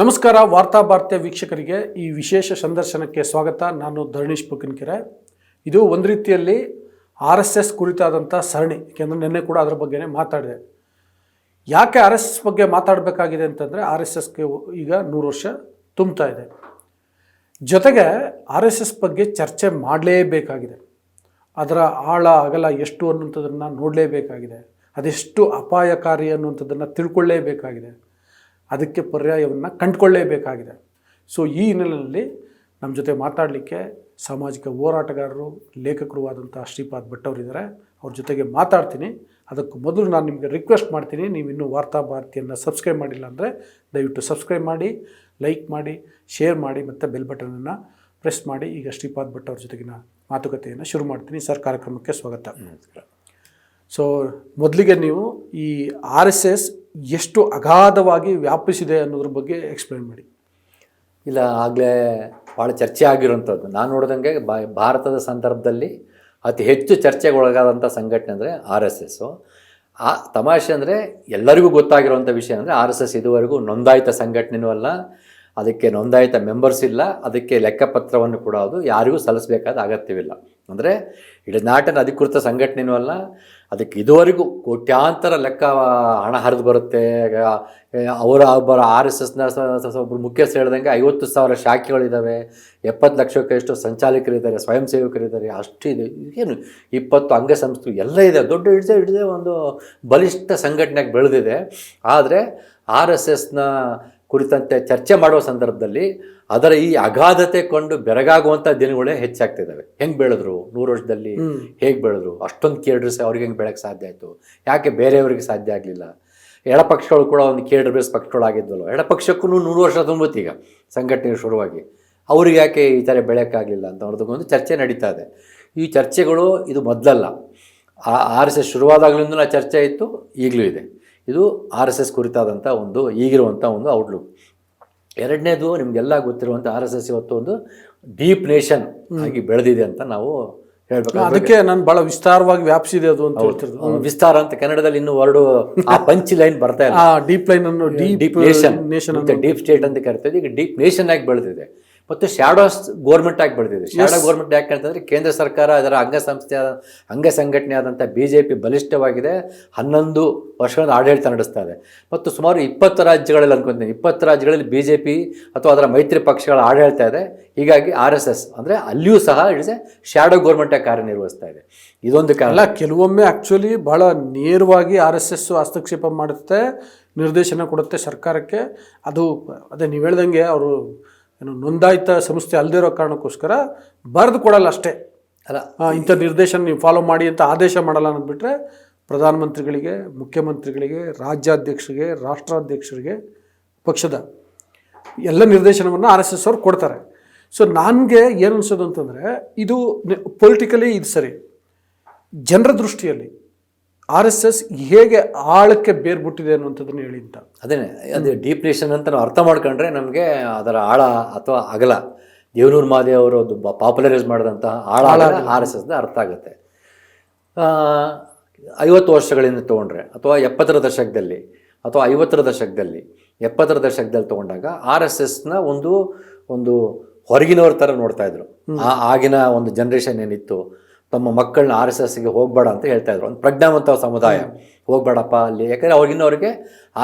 ನಮಸ್ಕಾರ, ವಾರ್ತಾ ಭಾರತೀಯ ವೀಕ್ಷಕರಿಗೆ ಈ ವಿಶೇಷ ಸಂದರ್ಶನಕ್ಕೆ ಸ್ವಾಗತ. ನಾನು ಧರಣೀಶ್ ಪುಕಿನ್ಕೆರೆ ಇದು ಒಂದು ರೀತಿಯಲ್ಲಿ ಆರ್ ಎಸ್ ಎಸ್ ಕುರಿತಾದಂಥ ಸರಣಿ, ಯಾಕೆಂದರೆ ನಿನ್ನೆ ಕೂಡ ಅದರ ಬಗ್ಗೆನೇ ಮಾತಾಡಿದೆ. ಯಾಕೆ ಆರ್ ಎಸ್ ಎಸ್ ಬಗ್ಗೆ ಮಾತಾಡಬೇಕಾಗಿದೆ ಅಂತಂದರೆ ಆರ್ ಎಸ್ ಎಸ್ಗೆ ಈಗ ನೂರು ವರ್ಷ ತುಂಬ್ತಾ ಇದೆ. ಜೊತೆಗೆ ಆರ್ ಎಸ್ ಎಸ್ ಬಗ್ಗೆ ಚರ್ಚೆ ಮಾಡಲೇಬೇಕಾಗಿದೆ. ಅದರ ಆಳ, ಅಗಲ ಎಷ್ಟು ಅನ್ನುವಂಥದ್ದನ್ನು ನೋಡಲೇಬೇಕಾಗಿದೆ. ಅದೆಷ್ಟು ಅಪಾಯಕಾರಿ ಅನ್ನುವಂಥದ್ದನ್ನು ತಿಳ್ಕೊಳ್ಳೇಬೇಕಾಗಿದೆ. ಅದಕ್ಕೆ ಪರ್ಯಾಯವನ್ನು ಕಂಡುಕೊಳ್ಳೇಬೇಕಾಗಿದೆ. ಸೊ ಈ ಹಿನ್ನೆಲೆಯಲ್ಲಿ ನಮ್ಮ ಜೊತೆ ಮಾತಾಡಲಿಕ್ಕೆ ಸಾಮಾಜಿಕ ಹೋರಾಟಗಾರರು, ಲೇಖಕರು ಆದಂಥ ಶ್ರೀಪಾದ್ ಭಟ್ ಅವರಿದ್ದಾರೆ ಅವ್ರ ಜೊತೆಗೆ ಮಾತಾಡ್ತೀನಿ. ಅದಕ್ಕೂ ಮೊದಲು ನಾನು ನಿಮಗೆ ರಿಕ್ವೆಸ್ಟ್ ಮಾಡ್ತೀನಿ. ನೀವು ಇನ್ನೂ ವಾರ್ತಾ ಭಾರತಿಯನ್ನು ಸಬ್ಸ್ಕ್ರೈಬ್ ಮಾಡಿಲ್ಲ ಅಂದರೆ ದಯವಿಟ್ಟು ಸಬ್ಸ್ಕ್ರೈಬ್ ಮಾಡಿ ಲೈಕ್ ಮಾಡಿ ಶೇರ್ ಮಾಡಿ ಮತ್ತು ಬೆಲ್ ಬಟನನ್ನು ಪ್ರೆಸ್ ಮಾಡಿ. ಈಗ ಶ್ರೀಪಾದ್ ಭಟ್ ಅವ್ರ ಜೊತೆಗಿನ ಮಾತುಕತೆಯನ್ನು ಶುರು ಮಾಡ್ತೀನಿ. ಸರ್, ಕಾರ್ಯಕ್ರಮಕ್ಕೆ ಸ್ವಾಗತ. ಸೊ ಮೊದಲಿಗೆ ನೀವು ಈ ಆರ್ ಎಸ್ ಎಸ್ ಎಷ್ಟು ಅಗಾಧವಾಗಿ ವ್ಯಾಪಿಸಿದೆ ಅನ್ನೋದ್ರ ಬಗ್ಗೆ ಎಕ್ಸ್ಪ್ಲೈನ್ ಮಾಡಿ. ಇಲ್ಲ, ಆಗಲೇ ಭಾಳ ಚರ್ಚೆ ಆಗಿರುವಂಥದ್ದು. ನಾನು ನೋಡಿದಂಗೆ ಭಾರತದ ಸಂದರ್ಭದಲ್ಲಿ ಅತಿ ಹೆಚ್ಚು ಚರ್ಚೆಗೊಳಗಾದಂಥ ಸಂಘಟನೆ ಅಂದರೆ ಆರ್ ಎಸ್ ಎಸ್ಸು ಆ, ತಮಾಷೆ ಅಂದರೆ ಎಲ್ಲರಿಗೂ ಗೊತ್ತಾಗಿರುವಂಥ ವಿಷಯ ಅಂದರೆ ಆರ್ ಎಸ್ ಎಸ್ ಇದುವರೆಗೂ ನೋಂದಾಯಿತ ಸಂಘಟನೆಯೂ ಅಲ್ಲ, ಅದಕ್ಕೆ ನೋಂದಾಯಿತ ಮೆಂಬರ್ಸ್ ಇಲ್ಲ, ಅದಕ್ಕೆ ಲೆಕ್ಕಪತ್ರವನ್ನು ಕೂಡ ಅದು ಯಾರಿಗೂ ಸಲ್ಲಿಸಬೇಕಾದ ಅಗತ್ಯವಿಲ್ಲ. ಅಂದರೆ ಇಡನಾಟನ ಅಧಿಕೃತ ಸಂಘಟನೆಯೂ ಅಲ್ಲ, ಅದಕ್ಕೆ ಇದುವರೆಗೂ ಕೋಟ್ಯಾಂತರ ಲೆಕ್ಕ ಹಣ ಹರಿದು ಬರುತ್ತೆ. ಅವರ, ಒಬ್ಬರ ಆರ್ ಎಸ್ ಎಸ್ನ ಒಬ್ಬರು ಮುಖ್ಯಸ್ಥ ಹೇಳ್ದಂಗೆ ಐವತ್ತು ಸಾವಿರ ಶಾಖೆಗಳಿದ್ದಾವೆ ಎಪ್ಪತ್ತು ಲಕ್ಷಕ್ಕೆ ಎಷ್ಟು ಸಂಚಾಲಕರಿದ್ದಾರೆ, ಸ್ವಯಂ ಸೇವಕರಿದ್ದಾರೆ. ಅಷ್ಟು ಇದೆ. ಏನು ಇಪ್ಪತ್ತು ಅಂಗಸಂಸ್ಥೆ ಎಲ್ಲ ಇದೆ. ದೊಡ್ಡ ಹಿಡಿದೇ ಹಿಡಿದೇ ಒಂದು ಬಲಿಷ್ಠ ಸಂಘಟನೆಗೆ ಬೆಳೆದಿದೆ. ಆದರೆ ಆರ್ ಎಸ್ ಎಸ್ನ ಕುರಿತಂತೆ ಚರ್ಚೆ ಮಾಡುವ ಸಂದರ್ಭದಲ್ಲಿ ಅದರ ಈ ಅಗಾಧತೆ ಕೊಂಡು ಬೆರಗಾಗುವಂಥ ದಿನಗಳೇ ಹೆಚ್ಚಾಗ್ತಿದ್ದಾವೆ. ಹೆಂಗೆ ಬೆಳೆದ್ರು? ನೂರು ವರ್ಷದಲ್ಲಿ ಹೇಗೆ ಬೆಳೆದ್ರು? ಅಷ್ಟೊಂದು ಸಹ ಅವ್ರಿಗೆ ಹೆಂಗೆ ಬೆಳಕ್ಕೆ ಸಾಧ್ಯ ಆಯಿತು? ಯಾಕೆ ಬೇರೆಯವರಿಗೆ ಸಾಧ್ಯ ಆಗಲಿಲ್ಲ? ಎಡಪಕ್ಷಗಳು ಕೂಡ ಒಂದು ಕೇಡ್ರ್ ಬೇಸ್ ಪಕ್ಷಗಳಾಗಿದ್ವಲ್ಲ ಎಡಪಕ್ಷಕ್ಕೂ ನೂರು ವರ್ಷ ತುಂಬುತ್ತೆ ಈಗ ಸಂಘಟನೆ ಶುರುವಾಗಿ. ಅವ್ರಿಗೆ ಯಾಕೆ ಈ ಥರ ಬೆಳೆಯೋಕ್ಕಾಗಲಿಲ್ಲ ಅಂತ ಒಂದು ಚರ್ಚೆ ನಡೀತಾ ಇದೆ. ಈ ಚರ್ಚೆಗಳು ಇದು ಮೊದಲಲ್ಲ. ಆರ್ ಎಸ್ ಎಸ್ ಶುರುವಾದಾಗಲಿಂದ ಚರ್ಚೆ ಇತ್ತು ಈಗಲೂ ಇದೆ. ಇದು ಆರ್ ಎಸ್ ಎಸ್ ಕುರಿತಾದಂಥ ಒಂದು ಈಗಿರುವಂಥ ಒಂದು ಔಟ್ಲುಕ್ ಎರಡನೇದು ನಿಮಗೆಲ್ಲ ಗೊತ್ತಿರುವಂಥ ಆರ್ ಎಸ್ ಎಸ್ ಇವತ್ತು ಒಂದು ಡೀಪ್ ನೇಷನ್ ಆಗಿ ಬೆಳೆದಿದೆ ಅಂತ ನಾವು ಹೇಳ್ಬೇಕು ಅದಕ್ಕೆ ನಾನು ಬಹಳ ವಿಸ್ತಾರವಾಗಿ ವ್ಯಾಪಿಸಿದೆ ಅದು ಅಂತ ಹೇಳ್ತಿರೋದು. ವಿಸ್ತಾರ ಅಂತ ಕನ್ನಡದಲ್ಲಿ ಇನ್ನು ವರ್ಡು ಆ ಪಂಚ್ ಲೈನ್ ಬರ್ತಾ ಇಲ್ಲ. ಆ ಡೀಪ್ ಲೈನ್ ಅನ್ನು ಡೀಪ್ ನೇಷನ್ ಅಂತ ಡೀಪ್ ಸ್ಟೇಟ್ ಅಂತ ಕರಿತೀವಿ ಈಗ ಡೀಪ್ ನೇಷನ್ ಆಗಿ ಬೆಳೆದಿದೆ. ಮತ್ತು ಶಾಡೋ ಗೌರ್ಮೆಂಟ್ ಆಗಿ ಬೆಳೆದಿದೆ. ಶಾಡೋ ಗೌರ್ಮೆಂಟ್ ಯಾಕೆ ಅಂತಂದರೆ ಕೇಂದ್ರ ಸರ್ಕಾರ ಅದರ ಅಂಗಸಂಸ್ಥೆ ಅಂಗ ಸಂಘಟನೆ ಆದಂಥ ಬಿ ಜೆ ಪಿ ಬಲಿಷ್ಠವಾಗಿದೆ. ಹನ್ನೊಂದು ವರ್ಷಗಳ ಆಡಳಿತ ನಡೆಸ್ತಾ ಇದೆ. ಮತ್ತು ಸುಮಾರು ಇಪ್ಪತ್ತು ರಾಜ್ಯಗಳಲ್ಲಿ ಅನ್ಕೊಂತೀನಿ. ಇಪ್ಪತ್ತು ರಾಜ್ಯಗಳಲ್ಲಿ ಬಿ ಜೆ ಪಿ ಅಥವಾ ಅದರ ಮೈತ್ರಿ ಪಕ್ಷಗಳ ಆಡಳಿತ ಇದೆ. ಹೀಗಾಗಿ ಆರ್ ಎಸ್ ಎಸ್ ಅಂದರೆ ಅಲ್ಲಿಯೂ ಸಹ ಇಟ್ಸ್ ಎ ಶ್ಯಾಡೋ ಗೌರ್ಮೆಂಟಾಗಿ ಕಾರ್ಯನಿರ್ವಹಿಸ್ತಾ ಇದೆ. ಇದೊಂದು ಕಾರಣ. ಅಲ್ಲ ಕೆಲವೊಮ್ಮೆ ಆ್ಯಕ್ಚುಲಿ ಬಹಳ ನೇರವಾಗಿ ಆರ್ ಎಸ್ ಎಸ್ ಹಸ್ತಕ್ಷೇಪ ಮಾಡುತ್ತೆ ನಿರ್ದೇಶನ ಕೊಡುತ್ತೆ ಸರ್ಕಾರಕ್ಕೆ. ಅದು ಅದೇ ನೀವು ಹೇಳ್ದಂಗೆ ಅವರು ಏನು ನೋಂದಾಯಿತ ಸಂಸ್ಥೆ ಅಲ್ಲದೇ ಇರೋ ಕಾರಣಕ್ಕೋಸ್ಕರ ಬರೆದು ಕೊಡಲ್ಲ ಅಷ್ಟೇ. ಅಲ್ಲ ಇಂಥ ನಿರ್ದೇಶನ ನೀವು ಫಾಲೋ ಮಾಡಿ ಅಂತ ಆದೇಶ ಮಾಡಲ್ಲ ಅಂದ್ಬಿಟ್ರೆ ಪ್ರಧಾನಮಂತ್ರಿಗಳಿಗೆ ಮುಖ್ಯಮಂತ್ರಿಗಳಿಗೆ ರಾಜ್ಯಾಧ್ಯಕ್ಷರಿಗೆ ರಾಷ್ಟ್ರಾಧ್ಯಕ್ಷರಿಗೆ ಪಕ್ಷದ ಎಲ್ಲ ನಿರ್ದೇಶನವನ್ನು ಆರ್ ಎಸ್ ಎಸ್ ಅವ್ರು ಕೊಡ್ತಾರೆ. ಸೊ ನನಗೆ ಏನು ಅನ್ಸೋದು ಅಂತಂದರೆ ಇದು ಪೊಲಿಟಿಕಲಿ ಇದು ಸರಿ. ಜನರ ದೃಷ್ಟಿಯಲ್ಲಿ ಆರ್ ಎಸ್ ಎಸ್ ಹೇಗೆ ಆಳಕ್ಕೆ ಬೇರ್ಬಿಟ್ಟಿದೆ ಅನ್ನುವಂಥದ್ದನ್ನು ಹೇಳಿ ಅಂತ. ಅದೇನೆ ಅದೇ ಡೀಪ್ ನೇಷನ್ ಅಂತ ನಾವು ಅರ್ಥ ಮಾಡ್ಕೊಂಡ್ರೆ ನಮಗೆ ಅದರ ಆಳ ಅಥವಾ ಅಗಲ. ದೇವನೂರು ಮಾದೇವ್ ಅವರು ಒಂದು ಪಾಪ್ಯುಲರೈಸ್ ಮಾಡಿದಂತಹ ಆಳ ಆರ್ ಎಸ್ ಎಸ್ನ ಅರ್ಥ ಆಗುತ್ತೆ. ಐವತ್ತು ವರ್ಷಗಳಿಂದ ತೊಗೊಂಡ್ರೆ ಅಥವಾ ಎಪ್ಪತ್ತರ ದಶಕದಲ್ಲಿ ಅಥವಾ ಐವತ್ತರ ದಶಕದಲ್ಲಿ ಎಪ್ಪತ್ತರ ದಶಕದಲ್ಲಿ ತೊಗೊಂಡಾಗ ಆರ್ ಎಸ್ ಎಸ್ನ ಒಂದು ಒಂದು ಹೊರಗಿನವ್ರ ಥರ ನೋಡ್ತಾ ಇದ್ರು. ಆಗಿನ ಒಂದು ಜನ್ರೇಷನ್ ಏನಿತ್ತು ತಮ್ಮ ಮಕ್ಕಳನ್ನ ಆರ್ ಎಸ್ ಎಸ್ಗೆ ಹೋಗ್ಬೇಡ ಅಂತ ಹೇಳ್ತಾ ಇದ್ರು. ಒಂದು ಪ್ರಜ್ಞಾವಂತ ಸಮುದಾಯ. ಹೋಗ್ಬೇಡಪ್ಪ ಅಲ್ಲಿ. ಯಾಕಂದರೆ ಅವ್ರಿಗಿನ್ನವ್ರಿಗೆ